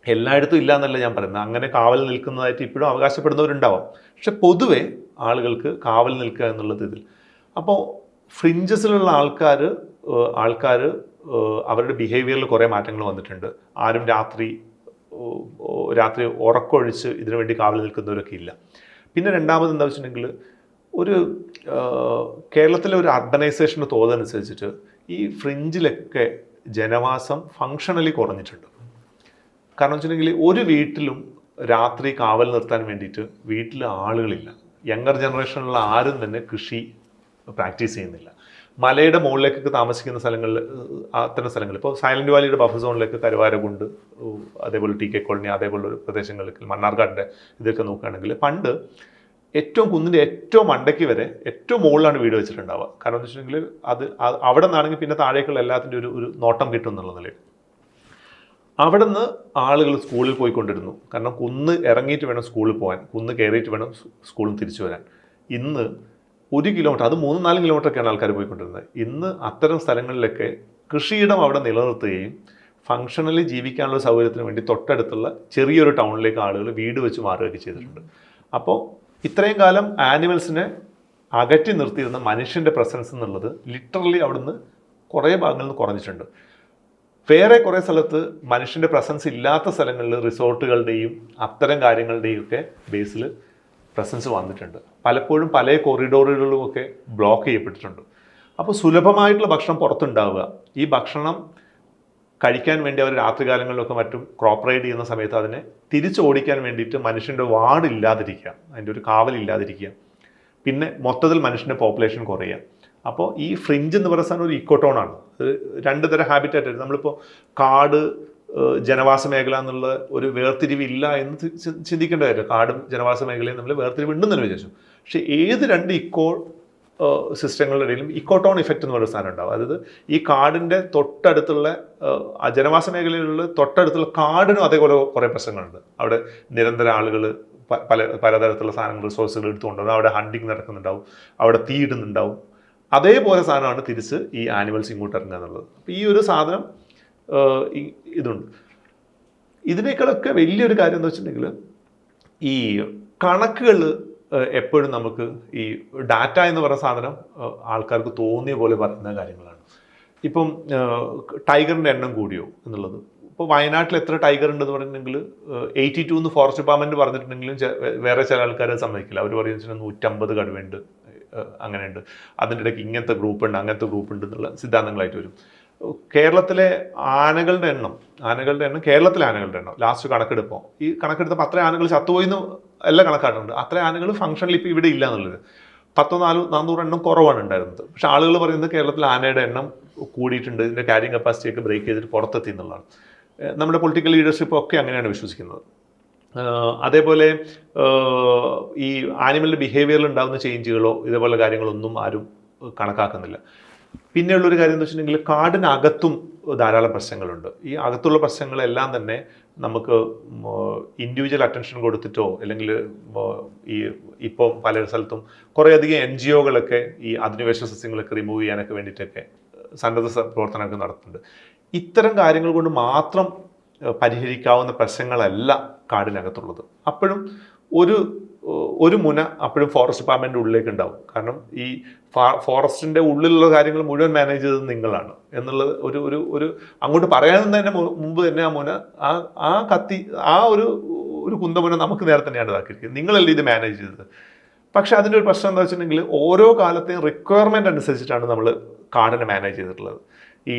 എല്ലായിടത്തും ഇല്ല എന്നല്ല ഞാൻ പറയുന്നത്. അങ്ങനെ കാവൽ നിൽക്കുന്നതായിട്ട് ഇപ്പോഴും അവകാശപ്പെടുന്നവരുണ്ടാവാം. പക്ഷെ പൊതുവെ ആളുകൾക്ക് കാവൽ നിൽക്കുക എന്നുള്ളത് ഇതിൽ. അപ്പോൾ ഫ്രിഞ്ചസിലുള്ള ആൾക്കാർ ആൾക്കാർ അവരുടെ ബിഹേവിയറിൽ കുറേ മാറ്റങ്ങൾ വന്നിട്ടുണ്ട്. ആരും രാത്രി രാത്രി ഉറക്കൊഴിച്ച് ഇതിനു വേണ്ടി കാവൽ നിൽക്കുന്നവരൊക്കെ ഇല്ല. പിന്നെ രണ്ടാമത് എന്താ വെച്ചിട്ടുണ്ടെങ്കിൽ ഒരു കേരളത്തിലെ ഒരു അർബനൈസേഷന്റെ തോതനുസരിച്ചിട്ട് ഈ ഫ്രിഞ്ചിലൊക്കെ ജനവാസം ഫങ്ഷണലി കുറഞ്ഞിട്ടുണ്ട്. കാരണം വെച്ചിട്ടുണ്ടെങ്കിൽ ഒരു വീട്ടിലും രാത്രി കാവൽ നിർത്താൻ വേണ്ടിയിട്ട് വീട്ടിൽ ആളുകളില്ല. യങ്ങർ ജനറേഷനിലുള്ള ആരും തന്നെ കൃഷി പ്രാക്ടീസ് ചെയ്യുന്നില്ല. മലയുടെ മുകളിലേക്കൊക്കെ താമസിക്കുന്ന സ്ഥലങ്ങളിൽ അത്തരം സ്ഥലങ്ങൾ ഇപ്പോൾ സൈലന്റ് വാലിയുടെ ബഫർ സോണിലേക്ക് കരുവാരകുണ്ട് അതേപോലെ ടി കെ കോളനി അതേപോലെ പ്രദേശങ്ങളിലേക്ക് മണ്ണാർക്കാടിന്റെ ഇതൊക്കെ നോക്കുകയാണെങ്കിൽ. പണ്ട് ഏറ്റവും കുന്നിന്റെ ഏറ്റവും മണ്ടയ്ക്ക് വരെ ഏറ്റവും മുകളിലാണ് വീട് വെച്ചിട്ടുണ്ടാവുക. കാരണം എന്ന് വെച്ചിട്ടുണ്ടെങ്കിൽ അത് അവിടെ നിന്നാണെങ്കിൽ പിന്നെ താഴേക്കുള്ള എല്ലാത്തിന്റെ ഒരു ഒരു നോട്ടം കിട്ടും എന്നുള്ള നിലയിൽ. അവിടെ നിന്ന് ആളുകൾ സ്കൂളിൽ പോയിക്കൊണ്ടിരുന്നു. കാരണം കുന്ന് ഇറങ്ങിയിട്ട് വേണം സ്കൂളിൽ പോകാൻ. കുന്ന് കയറിയിട്ട് വേണം സ്കൂളിൽ തിരിച്ചു വരാൻ. ഇന്ന് ഒരു കിലോമീറ്റർ അത് മൂന്ന് നാല് കിലോമീറ്ററൊക്കെയാണ് ആൾക്കാർ പോയിക്കൊണ്ടിരുന്നത്. ഇന്ന് അത്തരം സ്ഥലങ്ങളിലൊക്കെ കൃഷിയിടം അവിടെ നിലനിർത്തുകയും ഫങ്ഷണലി ജീവിക്കാനുള്ള സൗകര്യത്തിന് വേണ്ടി തൊട്ടടുത്തുള്ള ചെറിയൊരു ടൗണിലേക്ക് ആളുകൾ വീട് വെച്ച് മാറുകയൊക്കെ ചെയ്തിട്ടുണ്ട്. അപ്പോൾ ഇത്രയും കാലം ആനിമൽസിനെ അകറ്റി നിർത്തിയിരുന്ന മനുഷ്യന്റെ പ്രസൻസ് എന്നുള്ളത് ലിറ്ററലി അവിടുന്ന് കുറേ ഭാഗങ്ങളിൽ നിന്ന് കുറഞ്ഞിട്ടുണ്ട്. വേറെ കുറേ സ്ഥലത്ത് മനുഷ്യന്റെ പ്രസൻസ് ഇല്ലാത്ത സ്ഥലങ്ങളിൽ റിസോർട്ടുകളുടെയും അത്തരം കാര്യങ്ങളുടെയും ഒക്കെ ബേസിൽ പ്രസൻസ് വന്നിട്ടുണ്ട്. പലപ്പോഴും പല കോറിഡോറുകളിലും ഒക്കെ ബ്ലോക്ക് ചെയ്യപ്പെട്ടിട്ടുണ്ട്. അപ്പോൾ സുലഭമായിട്ടുള്ള ഭക്ഷണം പുറത്തുണ്ടാവുക. ഈ ഭക്ഷണം കഴിക്കാൻ വേണ്ടി അവർ രാത്രികാലങ്ങളിലൊക്കെ മറ്റും ക്രോപ്പ് റൈഡ് ചെയ്യുന്ന സമയത്ത് അതിനെ തിരിച്ചോടിക്കാൻ വേണ്ടിയിട്ട് മനുഷ്യന്റെ വാടില്ലാതിരിക്കുക അതിന്റെ ഒരു കാവലില്ലാതിരിക്കുക. പിന്നെ മൊത്തത്തിൽ മനുഷ്യന്റെ പോപ്പുലേഷൻ കുറയുക. അപ്പോൾ ഈ ഫ്രിഞ്ച് എന്ന് പറയുന്ന സാധനം ഒരു ഇക്കോട്ടോണാണ് രണ്ട് തരം ഹാബിറ്റായിട്ട് നമ്മളിപ്പോൾ കാട് ജനവാസ മേഖല എന്നുള്ള ഒരു വേർതിരിവില്ല എന്ന് ചിന്തിക്കേണ്ട കാര്യം കാടും ജനവാസ മേഖലയും നമ്മൾ വേർതിരിവ് ഉണ്ടെന്ന് തന്നെ വിചാരിച്ചു. പക്ഷേ ഏത് രണ്ട് ഇക്കോ സിസ്റ്റങ്ങളുടെ ഇടയിലും ഇക്കോട്ടോൺ ഇഫക്റ്റ് എന്ന് പറയുന്ന സാധനം ഉണ്ടാവും. അതായത് ഈ കാടിന്റെ തൊട്ടടുത്തുള്ള ജനവാസ മേഖലയിലുള്ള തൊട്ടടുത്തുള്ള കാടിനും അതേപോലെ കുറേ പ്രശ്നങ്ങളുണ്ട്. അവിടെ നിരന്തരം ആളുകൾ പല പലതരത്തിലുള്ള സാധനങ്ങൾ റിസോഴ്സുകൾ എടുത്തുകൊണ്ടുവരും അവിടെ ഹണ്ടിങ് നടക്കുന്നുണ്ടാവും. അവിടെ തീ ഇടുന്നുണ്ടാവും. അതേപോലെ സാധനമാണ് തിരിച്ച് ഈ ആനിമൽസ് ഇങ്ങോട്ട് ഇറങ്ങുക എന്നുള്ളത്. അപ്പോൾ ഈ ഒരു സാധനം ഇതുണ്ട്. ഇതിനേക്കാളൊക്കെ വലിയൊരു കാര്യം എന്ന് വെച്ചിട്ടുണ്ടെങ്കിൽ ഈ കണക്കുകൾ എപ്പോഴും നമുക്ക് ഈ ഡാറ്റ എന്ന് പറയുന്ന സാധനം ആൾക്കാർക്ക് തോന്നിയ പോലെ പറയുന്ന കാര്യങ്ങളാണ്. ഇപ്പം ടൈഗറിന്റെ എണ്ണം കൂടിയോ എന്നുള്ളത്. ഇപ്പോൾ വയനാട്ടിൽ എത്ര ടൈഗർ ഉണ്ടെന്ന് പറഞ്ഞിട്ടുണ്ടെങ്കിൽ എയ്റ്റി ടു എന്ന് ഫോറസ്റ്റ് ഡിപ്പാർട്ട്മെന്റ് പറഞ്ഞിട്ടുണ്ടെങ്കിലും വേറെ ചില ആൾക്കാർ സമ്മതിക്കില്ല. അവർ പറയുന്നത് നൂറ്റമ്പത് കടുവയുണ്ട്. അങ്ങനെയുണ്ട്. അതിന്റെ ഇടയ്ക്ക് ഇങ്ങനത്തെ ഗ്രൂപ്പ് ഉണ്ട് അങ്ങനത്തെ ഗ്രൂപ്പ് ഉണ്ട് എന്നുള്ള സിദ്ധാന്തങ്ങളായിട്ട് വരും. കേരളത്തിലെ ആനകളുടെ എണ്ണം ആനകളുടെ എണ്ണം കേരളത്തിലെ ആനകളുടെ എണ്ണം ലാസ്റ്റ് കണക്കെടുപ്പോൾ ഈ കണക്കെടുത്തപ്പോൾ അത്ര ആനകൾ ചത്തുപോയി എന്ന് എല്ലാം കണക്കാട്ടുണ്ട്. അത്ര ആനകൾ ഫംഗ്ഷനിൽ ഇപ്പോൾ ഇവിടെ ഇല്ല എന്നുള്ളത്. പത്തോ നാലോ നാനൂറ് എണ്ണം കുറവാണ് ഉണ്ടായിരുന്നത്. പക്ഷെ ആളുകൾ പറയുന്നത് കേരളത്തിൽ ആനയുടെ എണ്ണം കൂടിയിട്ടുണ്ട് ഇതിന്റെ ക്യാരിങ് കപ്പാസിറ്റിയൊക്കെ ബ്രേക്ക് ചെയ്തിട്ട് പുറത്തെത്തി എന്നുള്ളതാണ്. നമ്മുടെ പൊളിറ്റിക്കൽ ലീഡർഷിപ്പ് ഒക്കെ അങ്ങനെയാണ് വിശ്വസിക്കുന്നത്. അതേപോലെ ഈ ആനിമലിന്റെ ബിഹേവിയറിൽ ഉണ്ടാകുന്ന ചേഞ്ചുകളോ ഇതേപോലെ കാര്യങ്ങളൊന്നും ആരും കണക്കാക്കുന്നില്ല. പിന്നെയുള്ളൊരു കാര്യം എന്ന് വെച്ചിട്ടുണ്ടെങ്കിൽ കാടിനകത്തും ധാരാളം പ്രശ്നങ്ങളുണ്ട്. ഈ അകത്തുള്ള പ്രശ്നങ്ങളെല്ലാം തന്നെ നമുക്ക് ഇൻഡിവിജ്വൽ അറ്റൻഷൻ കൊടുത്തിട്ടോ അല്ലെങ്കിൽ ഈ ഇപ്പോൾ പല സ്ഥലത്തും കുറേയധികം എൻ ജി ഒകളൊക്കെ ഈ അധിനിവേശ സസ്യങ്ങളൊക്കെ റിമൂവ് ചെയ്യാനൊക്കെ വേണ്ടിയിട്ടൊക്കെ സന്നദ്ധ പ്രവർത്തനമൊക്കെ നടത്തുന്നുണ്ട്. ഇത്തരം കാര്യങ്ങൾ കൊണ്ട് മാത്രം പരിഹരിക്കാവുന്ന പ്രശ്നങ്ങളല്ല കാടിനകത്തുള്ളത്. അപ്പോഴും ഒരു ഒരു മുന അപ്പോഴും ഫോറസ്റ്റ് ഡിപ്പാർട്ട്മെന്റ് ഉള്ളിലേക്ക് ഉണ്ടാവും കാരണം ഈ ഫോറസ്റ്റിന്റെ ഉള്ളിലുള്ള കാര്യങ്ങൾ മുഴുവൻ മാനേജ് ചെയ്തത് നിങ്ങളാണ് എന്നുള്ളത് ഒരു ഒരു ഒരു അങ്ങോട്ട് പറയാൻ തന്നെ മുമ്പ് തന്നെ ആ മുന ആ ആ കത്തി ആ ഒരു ഒരു കുന്തമുന നമുക്ക് നേരെ തന്നെയാണ് ഇതാക്കിയിരിക്കുന്നത്. നിങ്ങളല്ലേ ഇത് മാനേജ് ചെയ്തത്. പക്ഷേ അതിന്റെ ഒരു പ്രശ്നം എന്താ വെച്ചിട്ടുണ്ടെങ്കിൽ ഓരോ കാലത്തെയും റിക്വയർമെന്റ് അനുസരിച്ചിട്ടാണ് നമ്മൾ കാടിനെ മാനേജ് ചെയ്തിട്ടുള്ളത്. ഈ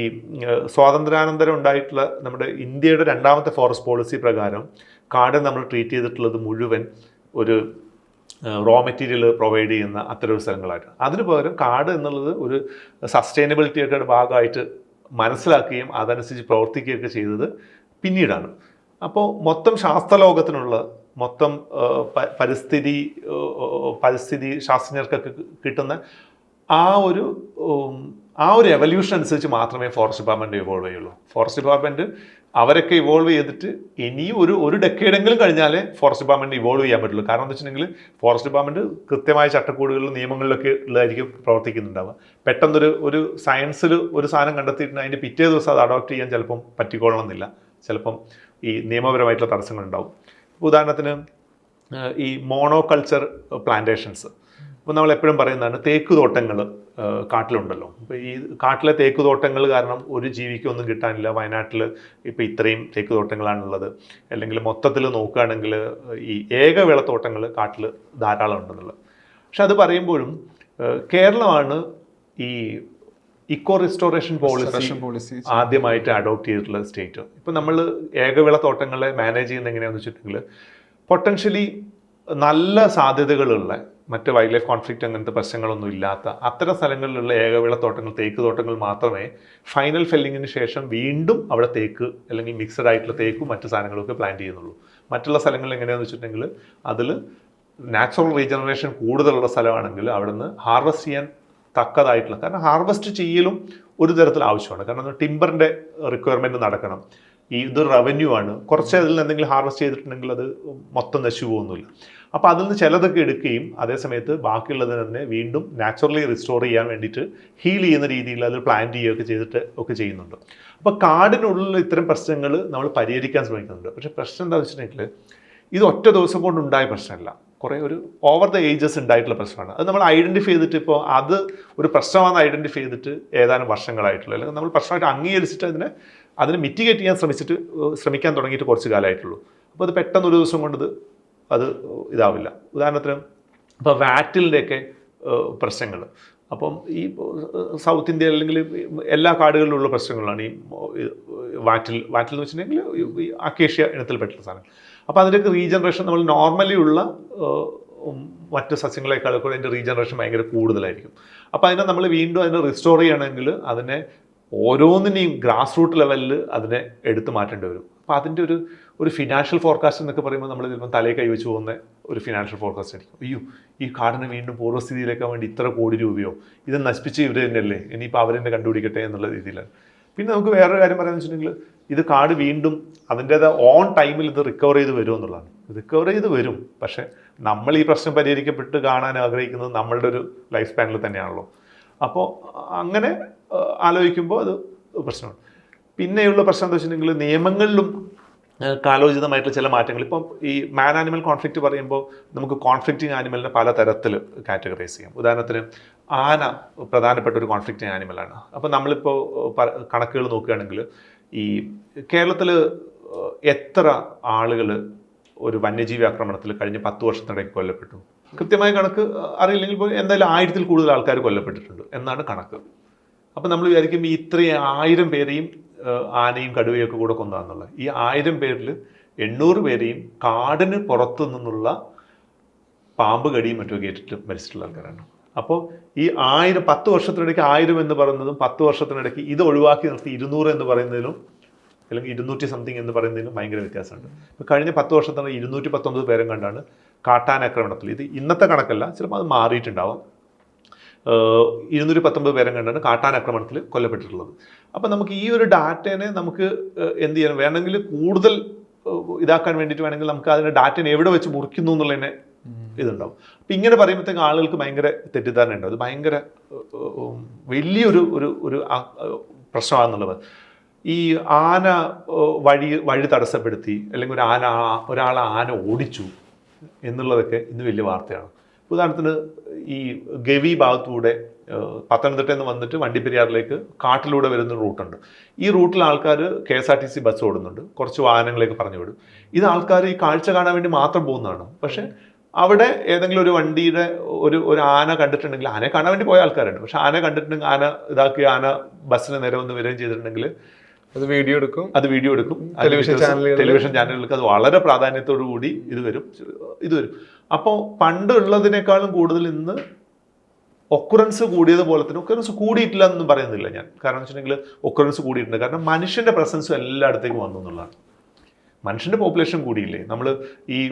സ്വാതന്ത്ര്യാനന്തരം ഉണ്ടായിട്ടുള്ള നമ്മുടെ ഇന്ത്യയുടെ രണ്ടാമത്തെ ഫോറസ്റ്റ് പോളിസി പ്രകാരം കാട് നമ്മൾ ട്രീറ്റ് ചെയ്തിട്ടുള്ളത് മുഴുവൻ ഒരു റോ മെറ്റീരിയൽ പ്രൊവൈഡ് ചെയ്യുന്ന അത്തരം സ്ഥലങ്ങളായിട്ട്. അതിന് പകരം കാട് എന്നുള്ളത് ഒരു സസ്റ്റൈനബിലിറ്റിയുടെ ഭാഗമായിട്ട് മനസ്സിലാക്കുകയും അതനുസരിച്ച് പ്രവർത്തിക്കുകയൊക്കെ ചെയ്തത് പിന്നീടാണ്. അപ്പോൾ മൊത്തം ശാസ്ത്രലോകത്തിനുള്ള മൊത്തം പരിസ്ഥിതി പരിസ്ഥിതി ശാസ്ത്രജ്ഞർക്കൊക്കെ കിട്ടുന്ന ആ ഒരു ആ ഒരു എവല്യൂഷൻ അനുസരിച്ച് മാത്രമേ ഫോറസ്റ്റ് ഡിപ്പാർട്ട്മെന്റ് ഇവോൾവ് ചെയ്യുള്ളൂ. ഫോറസ്റ്റ് ഡിപ്പാർട്ട്മെന്റ് അവരൊക്കെ ഇവോൾവ് ചെയ്തിട്ട് ഇനിയും ഒരു ഒരു ഡെക്കേഡെങ്കിലും കഴിഞ്ഞാലേ ഫോറസ്റ്റ് ഡിപ്പാർട്ട്മെന്റ് ഇവോൾവ് ചെയ്യാൻ പറ്റുള്ളൂ. കാരണം എന്താ വെച്ചിട്ടുണ്ടെങ്കിൽ ഫോറസ്റ്റ് ഡിപ്പാർട്ട്മെന്റ് കൃത്യമായ ചട്ടക്കൂടുകളിലും നിയമങ്ങളിലൊക്കെ ഉള്ളതായിരിക്കും പ്രവർത്തിക്കുന്നുണ്ടാവുക. പെട്ടെന്നൊരു ഒരു സയൻസിൽ ഒരു സാധനം കണ്ടെത്തിയിട്ട് അതിന്റെ പിറ്റേ ദിവസം അത് അഡോപ്റ്റ് ചെയ്യാൻ ചിലപ്പം പറ്റിക്കൊള്ളണമെന്നില്ല. ചിലപ്പം ഈ നിയമപരമായിട്ടുള്ള തടസ്സങ്ങളുണ്ടാവും. ഉദാഹരണത്തിന് ഈ മോണോ കൾച്ചർ പ്ലാന്റേഷൻസ് ഇപ്പോൾ നമ്മൾ എപ്പോഴും പറയുന്നതാണ് തേക്ക് തോട്ടങ്ങൾ കാട്ടിലുണ്ടല്ലോ. ഇപ്പോൾ ഈ കാട്ടിലെ തേക്ക് തോട്ടങ്ങൾ കാരണം ഒരു ജീവിക്കൊന്നും കിട്ടാനില്ല. വയനാട്ടിൽ ഇപ്പോൾ ഇത്രയും തേക്ക് തോട്ടങ്ങളാണുള്ളത് അല്ലെങ്കിൽ മൊത്തത്തിൽ നോക്കുകയാണെങ്കിൽ ഈ ഏകവിളത്തോട്ടങ്ങൾ കാട്ടിൽ ധാരാളം ഉണ്ടെന്നുള്ളത്. പക്ഷെ അത് പറയുമ്പോഴും കേരളമാണ് ഈ ഇക്കോ റിസ്റ്റോറേഷൻ പോളിസി പോളിസി. ആദ്യമായിട്ട് അഡോപ്റ്റ് ചെയ്തിട്ടുള്ള സ്റ്റേറ്റ്. ഇപ്പം നമ്മൾ ഏകവിള തോട്ടങ്ങളെ മാനേജ് ചെയ്യുന്ന എങ്ങനെയാണെന്ന് വെച്ചിട്ടുണ്ടെങ്കിൽ പൊട്ടൻഷ്യലി നല്ല സാധ്യതകളുള്ള മറ്റ് വൈൽഡ് ലൈഫ് കോൺഫ്ലിക്റ്റ് അങ്ങനത്തെ പ്രശ്നങ്ങളൊന്നും ഇല്ലാത്ത അത്തരം സ്ഥലങ്ങളിലുള്ള ഏകവിള തോട്ടങ്ങൾ തേക്ക് തോട്ടങ്ങൾ മാത്രമേ ഫൈനൽ ഫെല്ലിങ്ങിന് ശേഷം വീണ്ടും അവിടെ തേക്ക് അല്ലെങ്കിൽ മിക്സഡ് ആയിട്ടുള്ള തേക്കും മറ്റു സാധനങ്ങളൊക്കെ പ്ലാൻ ചെയ്യുന്നുള്ളൂ. മറ്റുള്ള സ്ഥലങ്ങളിൽ എങ്ങനെയാണെന്ന് വെച്ചിട്ടുണ്ടെങ്കിൽ അതിൽ നാച്ചുറൽ റീജനറേഷൻ കൂടുതലുള്ള സ്ഥലമാണെങ്കിൽ അവിടുന്ന് ഹാർവെസ്റ്റ് ചെയ്യാൻ തക്കതായിട്ടുള്ള കാരണം ഹാർവെസ്റ്റ് ചെയ്യലും ഒരു തരത്തിൽ ആവശ്യമാണ്. കാരണം ടിമ്പറിന്റെ റിക്വയർമെന്റ് നടക്കണം. ഈ ഇത് റവന്യൂ ആണ്. കുറച്ച് അതിൽ എന്തെങ്കിലും ഹാർവെസ്റ്റ് ചെയ്തിട്ടുണ്ടെങ്കിൽ അത് മൊത്തം നശിച്ചു പോകുന്നില്ല. അപ്പോൾ അതിൽ നിന്ന് ചിലതൊക്കെ എടുക്കുകയും അതേസമയത്ത് ബാക്കിയുള്ളതിനെ തന്നെ വീണ്ടും നാച്ചുറലി റിസ്റ്റോർ ചെയ്യാൻ വേണ്ടിയിട്ട് ഹീൽ ചെയ്യുന്ന രീതിയിൽ അത് പ്ലാൻ ചെയ്യുകയൊക്കെ ചെയ്തിട്ട് ഒക്കെ ചെയ്യുന്നുണ്ട്. അപ്പോൾ കാടിനുള്ളിൽ ഇത്തരം പ്രശ്നങ്ങൾ നമ്മൾ പരിഹരിക്കാൻ ശ്രമിക്കുന്നുണ്ട്. പക്ഷേ പ്രശ്നം എന്താണെന്ന് വെച്ചിട്ടുണ്ടെങ്കിൽ ഇത് ഒറ്റ ദിവസം കൊണ്ടുണ്ടായ പ്രശ്നമല്ല. കുറേ ഒരു ഓവർ ദ ഏജസ് ഉണ്ടായിട്ടുള്ള പ്രശ്നമാണ്. അത് നമ്മൾ ഐഡന്റിഫൈ ചെയ്തിട്ട് ഇപ്പോൾ അത് ഒരു പ്രശ്നമാണെന്ന് ഐഡന്റിഫൈ ചെയ്തിട്ട് ഏതാനും വർഷങ്ങളായിട്ടുള്ളൂ. അല്ലെങ്കിൽ നമ്മൾ പ്രശ്നമായിട്ട് അംഗീകരിച്ചിട്ട് അതിനെ അതിനെ മിറ്റിഗേറ്റ് ചെയ്യാൻ ശ്രമിച്ചിട്ട് ശ്രമിക്കാൻ തുടങ്ങിയിട്ട് കുറച്ച് കാലമായിട്ടുള്ളൂ. അപ്പോൾ അത് പെട്ടെന്ന് ഒരു ദിവസം കൊണ്ട് അത് ഇതാവില്ല. ഉദാഹരണത്തിന് ഇപ്പോൾ വാറ്റിലിന്റെയൊക്കെ പ്രശ്നങ്ങൾ അപ്പം ഈ സൗത്ത് ഇന്ത്യ അല്ലെങ്കിൽ എല്ലാ കാടുകളിലുള്ള പ്രശ്നങ്ങളാണ് ഈ വാറ്റിൽ വാറ്റിൽ എന്ന് വെച്ചിട്ടുണ്ടെങ്കിൽ ഈ അക്കേഷ്യ ഇനത്തിൽപ്പെട്ടുള്ള സാധനം അപ്പോൾ അതിന്റെയൊക്കെ റീജനറേഷൻ നമ്മൾ നോർമലി ഉള്ള മറ്റ് സസ്യങ്ങളെക്കാൾ കൂടെ അതിന്റെ റീജനറേഷൻ ഭയങ്കര കൂടുതലായിരിക്കും. അപ്പോൾ അതിനെ നമ്മൾ വീണ്ടും അതിനെ റിസ്റ്റോർ ചെയ്യണമെങ്കിൽ അതിനെ ഓരോന്നിനെയും ഗ്രാസ് റൂട്ട് ലെവലിൽ അതിനെ എടുത്തു മാറ്റേണ്ടി വരും. അപ്പോൾ അതിന്റെ ഒരു ഒരു ഫിനാൻഷ്യൽ ഫോർകാസ്റ്റ് എന്നൊക്കെ പറയുമ്പോൾ നമ്മൾ ചിലപ്പോൾ തലയിൽ കൈവച്ച് പോകുന്ന ഒരു ഫിനാൻഷ്യൽ ഫോർകാസ്റ്റ് ആയിരിക്കും. അയ്യോ ഈ കാർഡിന് വീണ്ടും പൂർവസ്ഥിതിയിലേക്കാൻ വേണ്ടി ഇത്ര കോടി രൂപയോ? ഇത് നശിപ്പിച്ച് ഇവർ തന്നെയല്ലേ? ഇനിയിപ്പോൾ അവരെന്നെ കണ്ടുപിടിക്കട്ടെ എന്നുള്ള രീതിയിലാണ്. പിന്നെ നമുക്ക് വേറൊരു കാര്യം പറയാന്ന് വെച്ചിട്ടുണ്ടെങ്കിൽ ഇത് കാർഡ് വീണ്ടും അതിന്റേത് ഓൺ ടൈമിൽ ഇത് റിക്കവർ ചെയ്ത് വരും എന്നുള്ളതാണ്. റിക്കവർ ചെയ്ത് വരും. പക്ഷേ നമ്മൾ ഈ പ്രശ്നം പരിഹരിക്കപ്പെട്ട് കാണാൻ ആഗ്രഹിക്കുന്നത് നമ്മളുടെ ഒരു ലൈഫ് സ്പാനിൽ തന്നെയാണല്ലോ. അപ്പോൾ അങ്ങനെ ആലോചിക്കുമ്പോൾ അത് പ്രശ്നമാണ്. പിന്നെയുള്ള പ്രശ്നം എന്താ വെച്ചിട്ടുണ്ടെങ്കിൽ നിയമങ്ങളിലും കാലോചിതമായിട്ടുള്ള ചില മാറ്റങ്ങൾ. ഇപ്പം ഈ മാൻ ആനിമൽ കോൺഫ്ലിക്റ്റ് പറയുമ്പോൾ നമുക്ക് കോൺഫ്ലിക്റ്റിംഗ് ആനിമലിനെ പല തരത്തിൽ കാറ്റഗറൈസ് ചെയ്യാം. ഉദാഹരണത്തിന് ആന പ്രധാനപ്പെട്ട ഒരു കോൺഫ്ലിക്റ്റിംഗ് ആനിമലാണ് അപ്പോൾ നമ്മളിപ്പോൾ കണക്കുകൾ നോക്കുകയാണെങ്കിൽ ഈ കേരളത്തിൽ എത്ര ആളുകൾ ഒരു വന്യജീവി ആക്രമണത്തിൽ കഴിഞ്ഞ പത്ത് വർഷത്തിനിടയ്ക്ക് കൊല്ലപ്പെട്ടു? കൃത്യമായ കണക്ക് അറിയില്ലെങ്കിൽ പോലും എന്തായാലും ആയിരത്തിൽ കൂടുതൽ ആൾക്കാർ കൊല്ലപ്പെട്ടിട്ടുണ്ട് എന്നാണ് കണക്ക്. അപ്പം നമ്മൾ വിചാരിക്കും ഈ ഇത്രയും ആയിരം പേരെയും ആനയും കടുവയൊക്കെ കൂടെ കൊന്നാന്നുള്ളത് ഈ ആയിരം പേരിൽ എണ്ണൂറ് പേരെയും കാടിന് പുറത്തു നിന്നുള്ള പാമ്പ് കടിയും മറ്റും കേട്ടിട്ട് മരിച്ചിട്ടുള്ള ആൾക്കാരാണ്. അപ്പോൾ ഈ ആയിരം പത്ത് വർഷത്തിനിടയ്ക്ക് ആയിരം എന്ന് പറയുന്നതും പത്ത് വർഷത്തിനിടയ്ക്ക് ഇത് ഒഴിവാക്കി നിർത്തി ഇരുന്നൂറ് എന്ന് പറയുന്നതിലും അല്ലെങ്കിൽ ഇരുന്നൂറ്റി സംതിങ് എന്ന് പറയുന്നതിലും ഭയങ്കര വ്യത്യാസമുണ്ട്. ഇപ്പോൾ കഴിഞ്ഞ പത്ത് വർഷത്തിനുള്ള ഇരുന്നൂറ്റി പത്തൊമ്പത് പേരും കണ്ടാണ് കാട്ടാനാക്രമണത്തിൽ ഇത് ഇന്നത്തെ കണക്കല്ല ചിലപ്പോൾ അത് മാറിയിട്ടുണ്ടാവാം. ഇരുന്നൂറ്റി പത്തൊമ്പത് പേരെ കണ്ടാണ് കാട്ടാൻ ആക്രമണത്തിൽ കൊല്ലപ്പെട്ടിട്ടുള്ളത്. അപ്പം നമുക്ക് ഈ ഒരു ഡാറ്റേനെ നമുക്ക് എന്ത് ചെയ്യണം? വേണമെങ്കിൽ കൂടുതൽ ഇതാക്കാൻ വേണ്ടിയിട്ട് വേണമെങ്കിൽ നമുക്ക് അതിന്റെ ഡാറ്റേനെ എവിടെ വെച്ച് മുറിക്കുന്നു എന്നുള്ളതിനെ ഇതുണ്ടാവും. അപ്പം ഇങ്ങനെ പറയുമ്പോഴത്തേക്ക് ആളുകൾക്ക് ഭയങ്കര തെറ്റിദ്ധാരണ ഉണ്ടാവും അത് ഭയങ്കര വലിയൊരു ഒരു ഒരു പ്രശ്നമാണെന്നുള്ളത്. ഈ ആന വഴി വഴി തടസ്സപ്പെടുത്തി അല്ലെങ്കിൽ ഒരു ആന ഒരാൾ ഒരാളെ ആന ഓടിച്ചു എന്നുള്ളതൊക്കെ ഇന്ന് വലിയ വാർത്തയാണ്. ഉദാഹരണത്തിന് ഈ ഗവി ഭാഗത്തൂടെ പത്തനംതിട്ട പത്തനംതിട്ടയിൽ നിന്ന് വന്നിട്ട് വണ്ടിപ്പെരിയാറിലേക്ക് കാട്ടിലൂടെ വരുന്ന റൂട്ടുണ്ട്. ഈ റൂട്ടിൽ ആൾക്കാർ K S R T C bus ഓടുന്നുണ്ട്. കുറച്ച് വാഹനങ്ങളേക്ക് പറഞ്ഞു വിടും. ഇത് ആൾക്കാർ ഈ കാഴ്ച കാണാൻ വേണ്ടി മാത്രം പോകുന്നതാണ്. പക്ഷേ അവിടെ ഏതെങ്കിലും ഒരു വണ്ടിയുടെ ഒരു ഒരു ആന കണ്ടിട്ടുണ്ടെങ്കിൽ ആനയെ കാണാൻ വേണ്ടി പോയ ആൾക്കാരുണ്ട്. പക്ഷെ ആന കണ്ടിട്ടുണ്ടെങ്കിൽ ആന ഇതാക്കി ആന ബസ്സിന് നേരെ ഒന്ന് വരികയും ചെയ്തിട്ടുണ്ടെങ്കിൽ അത് വീഡിയോ എടുക്കും. അത് വീഡിയോ എടുക്കും. ടെലിവിഷൻ ചാനലുകൾ ടെലിവിഷൻ ചാനലുകൾക്ക് അത് വളരെ പ്രാധാന്യത്തോടു കൂടി ഇത് വരും. ഇത് വരും. അപ്പോൾ പണ്ട് ഉള്ളതിനേക്കാളും കൂടുതൽ ഇന്ന് ഒക്കുറൻസ് കൂടിയതുപോലെ തന്നെ ഒക്കുറൻസ് കൂടിയിട്ടില്ല എന്നൊന്നും പറയുന്നില്ല ഞാൻ. കാരണം വെച്ചിട്ടുണ്ടെങ്കിൽ ഒക്കുറൻസ് കൂടിയിട്ടുണ്ട്. കാരണം മനുഷ്യന്റെ പ്രസൻസ് എല്ലായിടത്തേക്കും വന്നു എന്നുള്ളതാണ്. മനുഷ്യന്റെ പോപ്പുലേഷൻ കൂടിയില്ലേ? നമ്മൾ ഈ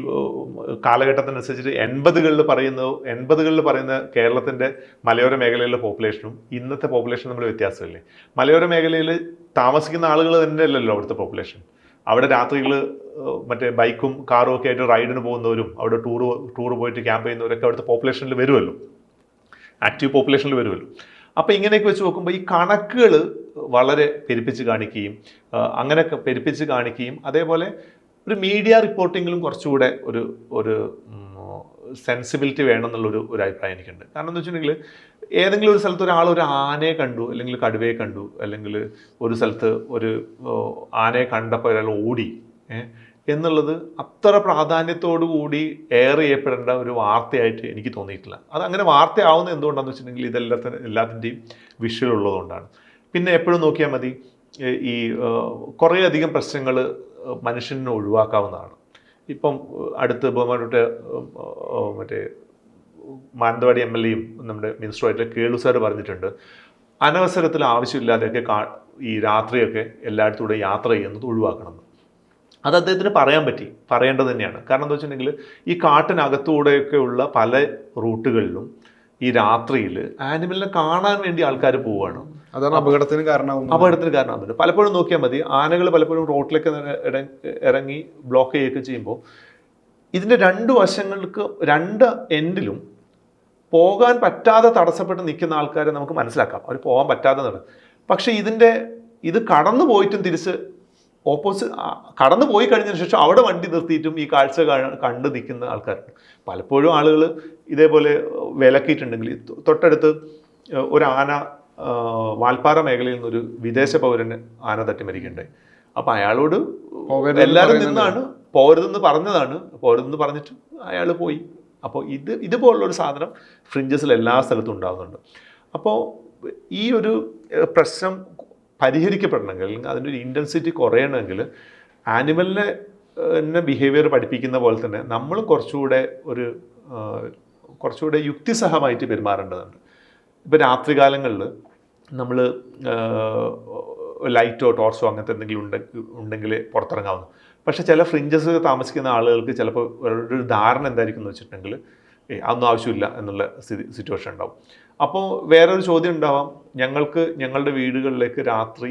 കാലഘട്ടത്തിനനുസരിച്ചിട്ട് എൺപതുകളിൽ പറയുന്ന എൺപതുകളിൽ പറയുന്ന കേരളത്തിന്റെ മലയോര മേഖലയിലെ പോപ്പുലേഷനും ഇന്നത്തെ പോപ്പുലേഷൻ നമ്മൾ വ്യത്യാസമില്ലേ? മലയോര മേഖലയിൽ താമസിക്കുന്ന ആളുകൾ തന്നെ അല്ലല്ലോ അവിടുത്തെ പോപ്പുലേഷൻ അവിടെ രാത്രികൾ മറ്റേ ബൈക്കും കാറും ഒക്കെ ആയിട്ട് റൈഡിന് പോകുന്നവരും അവിടെ ടൂർ ടൂർ പോയിട്ട് ക്യാമ്പ് ചെയ്യുന്നവരൊക്കെ അവിടുത്തെ പോപ്പുലേഷനിൽ വരുമല്ലോ ആക്റ്റീവ് പോപ്പുലേഷനിൽ വരുമല്ലോ അപ്പോൾ ഇങ്ങനെയൊക്കെ വെച്ച് നോക്കുമ്പോൾ ഈ കണക്കുകൾ വളരെ പെരുപ്പിച്ച് കാണിക്കുകയും അങ്ങനെ പെരുപ്പിച്ച് കാണിക്കുകയും അതേപോലെ ഒരു മീഡിയ റിപ്പോർട്ടിങ്ങിലും കുറച്ചുകൂടെ ഒരു ഒരു സെൻസിബിലിറ്റി വേണം എന്നുള്ളൊരു ഒരു അഭിപ്രായം എനിക്കുണ്ട്. കാരണം എന്ന് വെച്ചിട്ടുണ്ടെങ്കിൽ ഏതെങ്കിലും ഒരു സ്ഥലത്ത് ഒരാൾ ഒരു ആനയെ കണ്ടു അല്ലെങ്കിൽ കടുവയെ കണ്ടു അല്ലെങ്കിൽ ഒരു സ്ഥലത്ത് ഒരു ആനയെ കണ്ടപ്പോൾ ഒരാൾ ഓടി എന്നുള്ളത് അത്ര പ്രാധാന്യത്തോടു കൂടി എയർ ചെയ്യപ്പെടേണ്ട ഒരു വാർത്തയായിട്ട് എനിക്ക് തോന്നിയിട്ടില്ല. അത് അങ്ങനെ വാർത്തയാവുന്ന എന്തുകൊണ്ടാണെന്ന് വെച്ചിട്ടുണ്ടെങ്കിൽ ഇതെല്ലാത്തിന് എല്ലാത്തിന്റെയും വിഷ്വൽ ഉള്ളതുകൊണ്ടാണ് പിന്നെ എപ്പോഴും നോക്കിയാൽ മതി ഈ കുറേ അധികം പ്രശ്നങ്ങൾ മനുഷ്യന് ഒഴിവാക്കാവുന്നതാണ്. ഇപ്പം അടുത്ത് ഏഹ്, മറ്റേ മാനന്തവാടി എം എൽ എയും നമ്മുടെ മിനിസ്റ്ററുമായിട്ട് കേളു സാർ പറഞ്ഞിട്ടുണ്ട് അനവസരത്തിൽ ആവശ്യമില്ലാതെയൊക്കെ കാ ഈ രാത്രിയൊക്കെ എല്ലായിടത്തൂടെ യാത്ര ചെയ്യുന്നത് ഒഴിവാക്കണം. അത് അദ്ദേഹത്തിന് പറയാൻ പറ്റി പറയേണ്ടത് തന്നെയാണ്. കാരണം എന്താ വെച്ചിട്ടുണ്ടെങ്കിൽ ഈ കാട്ടിനകത്തൂടെയൊക്കെയുള്ള പല റൂട്ടുകളിലും ഈ രാത്രിയിൽ ആനിമലിനെ കാണാൻ വേണ്ടി ആൾക്കാർ പോവുകയാണ്. അതാണ് അപകടത്തിന് കാരണമാകുന്നത് അപകടത്തിന് കാരണമാകുന്നുണ്ട് പലപ്പോഴും നോക്കിയാൽ മതി ആനകൾ പലപ്പോഴും റോട്ടിലേക്ക് ഇറ- ഇറ- ഇറങ്ങി ബ്ലോക്ക് ചെയ്യുകയൊക്കെ ചെയ്യുമ്പോൾ ഇതിന്റെ രണ്ട് വശങ്ങൾക്ക് രണ്ട് എൻഡിലും പോകാൻ പറ്റാതെ തടസ്സപ്പെട്ട് നിൽക്കുന്ന ആൾക്കാരെ നമുക്ക് മനസ്സിലാക്കാം. അവർ പോകാൻ പറ്റാതെ നടക്കും പക്ഷേ ഇതിന്റെ ഇത് കടന്നു പോയിട്ടും തിരിച്ച് ഓപ്പോസിറ്റ് കടന്നു പോയി കഴിഞ്ഞതിന് ശേഷം അവിടെ വണ്ടി നിർത്തിയിട്ടും ഈ കാഴ്ച കണ്ടു നിൽക്കുന്ന ആൾക്കാരുണ്ട്. പലപ്പോഴും ആളുകൾ ഇതേപോലെ വിലക്കിയിട്ടുണ്ടെങ്കിൽ തൊട്ടടുത്ത് ഒരു ആന വാൽപ്പാറ മേഖലയിൽ നിന്നൊരു വിദേശ പൗരന് ആന തട്ടി മരിക്കണ്ടേ അപ്പം അയാളോട് എല്ലാവരും നിന്നാണ് പോരുതെന്ന് പറഞ്ഞതാണ്. പോരുതെന്ന് പറഞ്ഞിട്ട് അയാൾ പോയി. അപ്പോൾ ഇത് ഇതുപോലുള്ള ഒരു സാധനം ഫ്രിഞ്ചസിൽ എല്ലാ സ്ഥലത്തും ഉണ്ടാകുന്നുണ്ട് അപ്പോൾ ഈ ഒരു പ്രശ്നം പരിഹരിക്കപ്പെടണമെങ്കിൽ അതിന്റെ ഒരു ഇന്റൻസിറ്റി കുറയണമെങ്കിൽ ആനിമലിനെ ബിഹേവിയർ പഠിപ്പിക്കുന്ന പോലെ തന്നെ നമ്മളും കുറച്ചുകൂടെ ഒരു കുറച്ചുകൂടെ യുക്തിസഹമായിട്ട് പെരുമാറേണ്ടതുണ്ട്. ഇപ്പോൾ രാത്രികാലങ്ങളിൽ നമ്മൾ ലൈറ്റോ ടോർച്ചോ അങ്ങനത്തെ എന്തെങ്കിലും ഉണ്ടെ ഉണ്ടെങ്കിൽ പുറത്തിറങ്ങാവുന്നു. പക്ഷേ ചില ഫ്രിഞ്ചസ് താമസിക്കുന്ന ആളുകൾക്ക് ചിലപ്പോൾ ഒരു ധാരണ എന്തായിരിക്കും എന്ന് വെച്ചിട്ടുണ്ടെങ്കിൽ ഏ അതൊന്നും ആവശ്യമില്ല എന്നുള്ള സ്ഥിതി സിറ്റുവേഷൻ ഉണ്ടാവും. അപ്പോൾ വേറൊരു ചോദ്യം ഉണ്ടാവാം. ഞങ്ങൾക്ക് ഞങ്ങളുടെ വീടുകളിലേക്ക് രാത്രി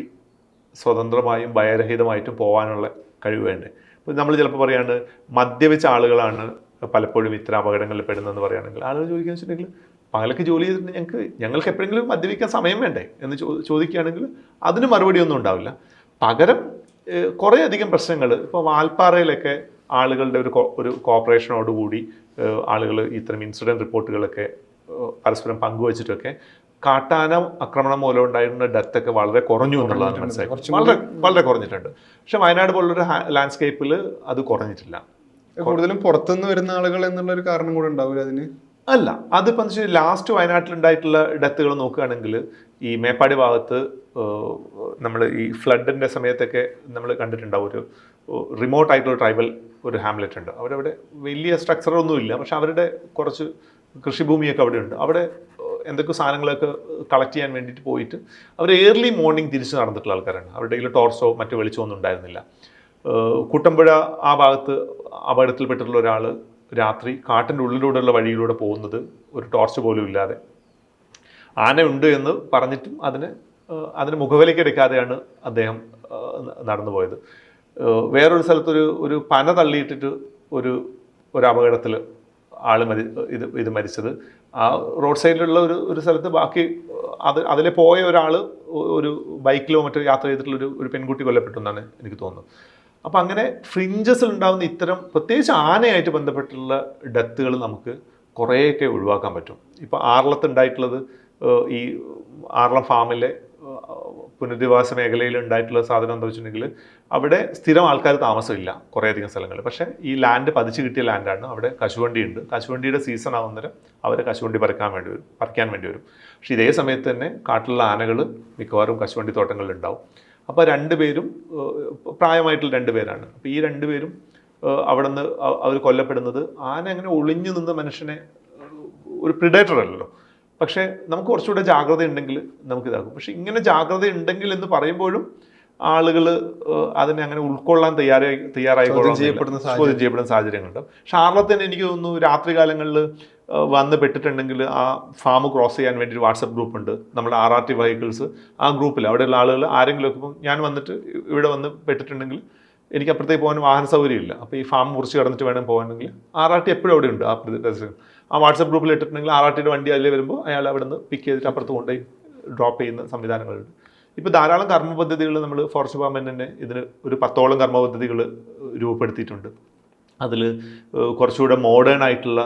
സ്വതന്ത്രമായും ഭയരഹിതമായിട്ടും പോകാനുള്ള കഴിവ് വേണ്ടേ? ഇപ്പം നമ്മൾ ചിലപ്പോൾ പറയാണ് മദ്യപിച്ച ആളുകളാണ് പലപ്പോഴും ഇത്തരം അപകടങ്ങളിൽ പെടുന്നതെന്ന് പറയുകയാണെങ്കിൽ ആളുകൾ ചോദിക്കുക വെച്ചിട്ടുണ്ടെങ്കിൽ പകലൊക്കെ ജോലി ചെയ്തിട്ട് ഞങ്ങൾക്ക് ഞങ്ങൾക്ക് എപ്പോഴെങ്കിലും മദ്യപിക്കാൻ സമയം വേണ്ടേ എന്ന് ചോ ചോദിക്കുകയാണെങ്കിൽ അതിന് മറുപടി ഒന്നും ഉണ്ടാവില്ല. പകരം കുറേയധികം പ്രശ്നങ്ങൾ ഇപ്പോൾ വാൽപ്പാറയിലൊക്കെ ആളുകളുടെ ഒരു ഒരു കോപ്പറേഷനോടുകൂടി ആളുകൾ ഇത്തരം ഇൻസിഡന്റ് റിപ്പോർട്ടുകളൊക്കെ പരസ്പരം പങ്കുവച്ചിട്ടൊക്കെ കാട്ടാന ആക്രമണം മൂലം ഉണ്ടായിരുന്ന ഡെത്ത് ഒക്കെ വളരെ കുറഞ്ഞു എന്നുള്ളതാണ് മനസ്സിലാക്കി വളരെ വളരെ കുറഞ്ഞിട്ടുണ്ട്. പക്ഷെ വയനാട് പോലുള്ളൊരു ലാൻഡ്സ്കേപ്പിൽ അത് കുറഞ്ഞിട്ടില്ല. കൂടുതലും പുറത്തുനിന്ന് വരുന്ന ആളുകൾ എന്നുള്ള ഒരു കാരണം കൂടെ ഉണ്ടാവില്ല അതിന്? അല്ല അതിപ്പോൾ എന്താ വെച്ചാൽ ലാസ്റ്റ് വയനാട്ടിൽ ഉണ്ടായിട്ടുള്ള ഡെത്തുകൾ നോക്കുകയാണെങ്കിൽ ഈ മേപ്പാടി ഭാഗത്ത് നമ്മൾ ഈ ഫ്ലഡിന്റെ സമയത്തൊക്കെ നമ്മൾ കണ്ടിട്ടുണ്ടാവും. ഒരു റിമോട്ട് ആയിട്ടുള്ള ട്രൈബൽ ഒരു ഹാംലെറ്റ് ഉണ്ട്. അവരവിടെ വലിയ സ്ട്രക്ചറൊന്നും ഇല്ല പക്ഷെ അവരുടെ കുറച്ച് കൃഷിഭൂമിയൊക്കെ അവിടെ ഉണ്ട് അവിടെ എന്തൊക്കെ സാധനങ്ങളൊക്കെ കളക്ട് ചെയ്യാൻ വേണ്ടിയിട്ട് പോയിട്ട് അവർ ഏർലി മോർണിംഗ് തിരിച്ച് നടന്നിട്ടുള്ള ആൾക്കാരാണ്. അവരുടെ കയ്യിൽ ടോർച്ചോ മറ്റു വെളിച്ചോ ഒന്നും ഉണ്ടായിരുന്നില്ല. കുട്ടമ്പുഴ ആ ഭാഗത്ത് അപകടത്തിൽപ്പെട്ടിട്ടുള്ള ഒരാൾ രാത്രി കാട്ടിന്റെ ഉള്ളിലൂടെയുള്ള വഴിയിലൂടെ പോകുന്നത് ഒരു ടോർച്ച് പോലും ഇല്ലാതെ. ആനയുണ്ട് എന്ന് പറഞ്ഞിട്ടും അതിന് അതിന് മുഖവിലേക്ക് എടുക്കാതെയാണ് അദ്ദേഹം നടന്നു പോയത്. വേറൊരു സ്ഥലത്തൊരു ഒരു പന തള്ളിയിട്ടിട്ട് ഒരു ഒരു അപകടത്തിൽ ആൾ മരി ഇത് ഇത് മരിച്ചത്. ആ റോഡ് സൈഡിലുള്ള ഒരു ഒരു സ്ഥലത്ത് ബാക്കി അത് അതിൽ പോയ ഒരാൾ ഒരു ബൈക്കിലോ മറ്റോ യാത്ര ചെയ്തിട്ടുള്ള ഒരു ഒരു പെൺകുട്ടി കൊല്ലപ്പെട്ടു എന്നാണ് എനിക്ക് തോന്നുന്നത്. അപ്പം അങ്ങനെ ഫ്രിഞ്ചസിൽ ഉണ്ടാകുന്ന ഇത്തരം പ്രത്യേകിച്ച് ആനയായിട്ട് ബന്ധപ്പെട്ടുള്ള ഡെത്തുകൾ നമുക്ക് കുറേയൊക്കെ ഒഴിവാക്കാൻ പറ്റും. ഇപ്പോൾ ആറളത്ത് ഉണ്ടായിട്ടുള്ളത് ഈ ആറളം ഫാമിലെ പുനരധിവാസ മേഖലയിൽ ഉണ്ടായിട്ടുള്ള സാധനം എന്താ വെച്ചിട്ടുണ്ടെങ്കിൽ അവിടെ സ്ഥിരം ആൾക്കാർ താമസമില്ല കുറേയധികം സ്ഥലങ്ങൾ പക്ഷേ ഈ ലാൻഡ് പതിച്ച് കിട്ടിയ ലാൻഡാണ് അവിടെ കശുവണ്ടി ഉണ്ട് കശുവണ്ടിയുടെ സീസൺ ആവുന്നേരം അവർ കശുവണ്ടി പറിക്കാൻ വേണ്ടി വരും. പറിക്കാൻ വേണ്ടി വരും. പക്ഷേ ഇതേ സമയത്ത് തന്നെ കാട്ടിലുള്ള ആനകൾ മിക്കവാറും കശുവണ്ടി തോട്ടങ്ങളിൽ ഉണ്ടാവും. അപ്പോൾ രണ്ടുപേരും പേരും പ്രായമായിട്ടുള്ള രണ്ടുപേരാണ് അപ്പോൾ ഈ രണ്ടുപേരും പേരും അവിടെ നിന്ന് അവർ കൊല്ലപ്പെടുന്നത് ആന അങ്ങനെ ഒളിഞ്ഞു നിന്ന് മനുഷ്യനെ ഒരു പ്രിഡേറ്റർ അല്ലല്ലോ. പക്ഷേ നമുക്ക് കുറച്ചുകൂടെ ജാഗ്രത ഉണ്ടെങ്കിൽ നമുക്ക് ഇതാക്കും. പക്ഷെ ഇങ്ങനെ ജാഗ്രത ഉണ്ടെങ്കിൽ എന്ന് പറയുമ്പോഴും ആളുകൾ അതിനെ അങ്ങനെ ഉൾക്കൊള്ളാൻ തയ്യാറായി തയ്യാറായിക്കൊള്ളാം ചെയ്യപ്പെടുന്ന ചോദ്യം ചെയ്യപ്പെടുന്ന സാഹചര്യങ്ങളുണ്ട് ഷാർലത്തിന് എനിക്ക് തോന്നുന്നു രാത്രി കാലങ്ങളിൽ വന്ന് പെട്ടിട്ടുണ്ടെങ്കിൽ ആ ഫാം ക്രോസ് ചെയ്യാൻ വേണ്ടി ഒരു വാട്സപ്പ് ഗ്രൂപ്പ് ഉണ്ട് നമ്മുടെ ആർ ആർ ടി വെഹിക്കിൾസ് ആ ഗ്രൂപ്പിൽ. അവിടെയുള്ള ആളുകൾ ആരെങ്കിലും ഒക്കെ ഇപ്പം ഞാൻ വന്നിട്ട് ഇവിടെ വന്ന് പെട്ടിട്ടുണ്ടെങ്കിൽ എനിക്ക് അപ്പുറത്തേക്ക് പോകാൻ വാഹന സൗകര്യമില്ല. അപ്പോൾ ഈ ഫാം മുറിച്ച് കടന്നിട്ട് വേണം പോകാനെങ്കിൽ ആർ ആർ ടി എപ്പോഴും അവിടെ ഉണ്ട് ആ പ്രദേശം. ആ വാട്സപ്പ് ഗ്രൂപ്പിൽ ഇട്ടിട്ടുണ്ടെങ്കിൽ ആർ ആർ ടിയുടെ വണ്ടി അതിൽ വരുമ്പോൾ അയാൾ അവിടെ നിന്ന് പിക്ക് ചെയ്തിട്ട് അപ്പുറത്ത് കൊണ്ടുപോയി ഡ്രോപ്പ് ചെയ്യുന്ന സംവിധാനങ്ങളുണ്ട്. ഇപ്പോൾ ധാരാളം കർമ്മ പദ്ധതികൾ നമ്മൾ ഫോറസ്റ്റ് ഡിപ്പാർട്ട്മെന്റ് തന്നെ ഇതിന് ഒരു പത്തോളം കർമ്മ പദ്ധതികൾ രൂപപ്പെടുത്തിയിട്ടുണ്ട്. അതിൽ കുറച്ചുകൂടെ മോഡേൺ ആയിട്ടുള്ള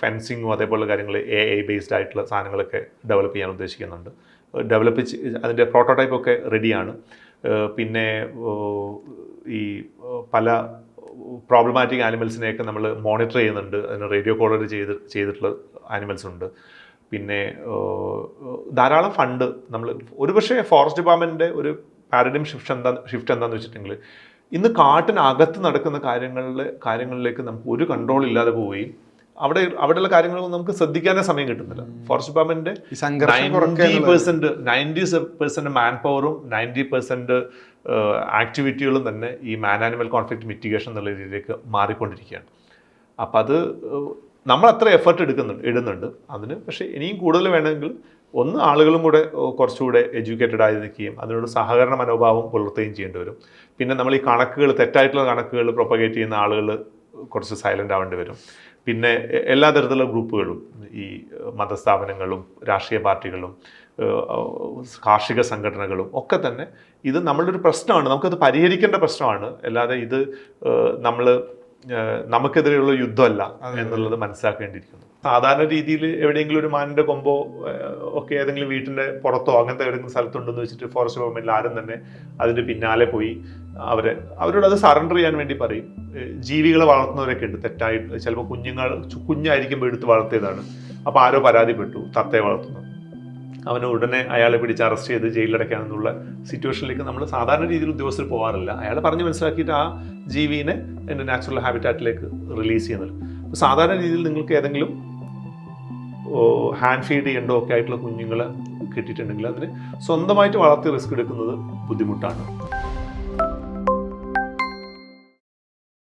ഫെൻസിങ്ങും അതേപോലെ കാര്യങ്ങൾ എ ഐ ബേസ്ഡ് ആയിട്ടുള്ള സാധനങ്ങളൊക്കെ ഡെവലപ്പ് ചെയ്യാൻ ഉദ്ദേശിക്കുന്നുണ്ട്. ഡെവലപ്പ് അതിന്റെ പ്രോട്ടോടൈപ്പ് ഒക്കെ റെഡിയാണ് പിന്നെ ഈ പല പ്രോബ്ലമാറ്റിക് ആനിമൽസിനെയൊക്കെ നമ്മൾ മോണിറ്റർ ചെയ്യുന്നുണ്ട്. അതിന് റേഡിയോ കോളർ ചെയ്ത് ചെയ്തിട്ടുള്ള ആനിമൽസ് ഉണ്ട്. പിന്നെ ധാരാളം ഫണ്ട് നമ്മൾ ഒരുപക്ഷെ ഫോറസ്റ്റ് ഡിപ്പാർട്ട്മെന്റിന്റെ ഒരു പാരഡിം ഷിഫ്റ്റ് എന്താ ഷിഫ്റ്റ് എന്താണെന്ന് വെച്ചിട്ടുണ്ടെങ്കിൽ ഇന്ന് കാട്ടിനകത്ത് നടക്കുന്ന കാര്യങ്ങളിൽ കാര്യങ്ങളിലേക്ക് നമുക്ക് ഒരു കൺട്രോൾ ഇല്ലാതെ പോവുകയും അവിടെ അവിടെയുള്ള കാര്യങ്ങളൊന്നും നമുക്ക് ശ്രദ്ധിക്കാനേ സമയം കിട്ടുന്നില്ല. Forest department ninety percent ninety percent man പവറും നയന്റി പെർസെന്റ് ആക്ടിവിറ്റികളും തന്നെ ഈ മാൻ ആനിമൽ കോൺഫ്ലിക്ട് മിറ്റിഗേഷൻ എന്നുള്ള രീതിയിലേക്ക് മാറിക്കൊണ്ടിരിക്കുകയാണ്. അപ്പം അത് നമ്മൾ അത്ര എഫർട്ട് എടുക്കുന്നുണ്ട് ഇടുന്നുണ്ട്. അതിന് പക്ഷേ ഇനിയും കൂടുതൽ വേണമെങ്കിൽ ഒന്ന് ആളുകളും കൂടെ കുറച്ചുകൂടെ എഡ്യൂക്കേറ്റഡ് ആയി നിൽക്കുകയും അതിനോട് സഹകരണ മനോഭാവം പുലർത്തുകയും ചെയ്യേണ്ടി വരും. പിന്നെ നമ്മൾ ഈ കണക്കുകൾ തെറ്റായിട്ടുള്ള കണക്കുകൾ പ്രൊപ്പഗേറ്റ് ചെയ്യുന്ന ആളുകൾ കുറച്ച് സൈലന്റ് ആവേണ്ടി വരും. പിന്നെ എല്ലാ തരത്തിലുള്ള ഗ്രൂപ്പുകളും ഈ മതസ്ഥാപനങ്ങളും രാഷ്ട്രീയ പാർട്ടികളും കാർഷിക സംഘടനകളും ഒക്കെ തന്നെ ഇത് നമ്മളുടെ ഒരു പ്രശ്നമാണ്. നമുക്കത് പരിഹരിക്കേണ്ട പ്രശ്നമാണ്. അല്ലാതെ ഇത് നമ്മൾ നമുക്കെതിരെയുള്ള യുദ്ധമല്ല എന്നുള്ളത് മനസ്സിലാക്കേണ്ടിയിരിക്കുന്നു. സാധാരണ രീതിയിൽ എവിടെയെങ്കിലും ഒരു മാനിന്റെ കൊമ്പോ ഒക്കെ ഏതെങ്കിലും വീട്ടിന്റെ പുറത്തോ അങ്ങനത്തെ ഏതെങ്കിലും സ്ഥലത്തുണ്ടെന്ന് വെച്ചിട്ട് ഫോറസ്റ്റ് ഗവൺമെന്റിൽ ആരും തന്നെ അതിന്റെ പിന്നാലെ പോയി അവരെ അവരോട് അത് സറണ്ടർ ചെയ്യാൻ വേണ്ടി പറയും. ജീവികളെ വളർത്തുന്നവരൊക്കെ ഉണ്ട്. തെറ്റായിട്ട് ചിലപ്പോൾ കുഞ്ഞുങ്ങൾ കുഞ്ഞായിരിക്കും കുഞ്ഞായിരിക്കുമ്പോൾ എടുത്ത് വളർത്തിയതാണ്. അപ്പോൾ ആരോ പരാതിപ്പെട്ടു തത്തയെ വളർത്തുന്നു. അവനെ ഉടനെ അയാളെ പിടിച്ച് അറസ്റ്റ് ചെയ്ത് ജയിലിലടയ്ക്കാനെന്നുള്ള സിറ്റുവേഷനിലേക്ക് നമ്മൾ സാധാരണ രീതിയിൽ ഉദ്യോഗസ്ഥർ പോകാറില്ല അയാൾ പറഞ്ഞ് മനസ്സിലാക്കിയിട്ട് ആ ജീവിനെ എന്റെ നാച്ചുറൽ ഹാബിറ്റാറ്റിലേക്ക് റിലീസ് ചെയ്യുന്നത്. അപ്പോൾ സാധാരണ രീതിയിൽ നിങ്ങൾക്ക് ഏതെങ്കിലും ഹാൻഡ് ഫീഡ് ചെയ്യേണ്ടോ ഒക്കെ ആയിട്ടുള്ള കുഞ്ഞുങ്ങളെ കിട്ടിയിട്ടുണ്ടെങ്കിൽ അതിന് സ്വന്തമായിട്ട് വളർത്തി റിസ്ക് എടുക്കുന്നത് ബുദ്ധിമുട്ടാണ്.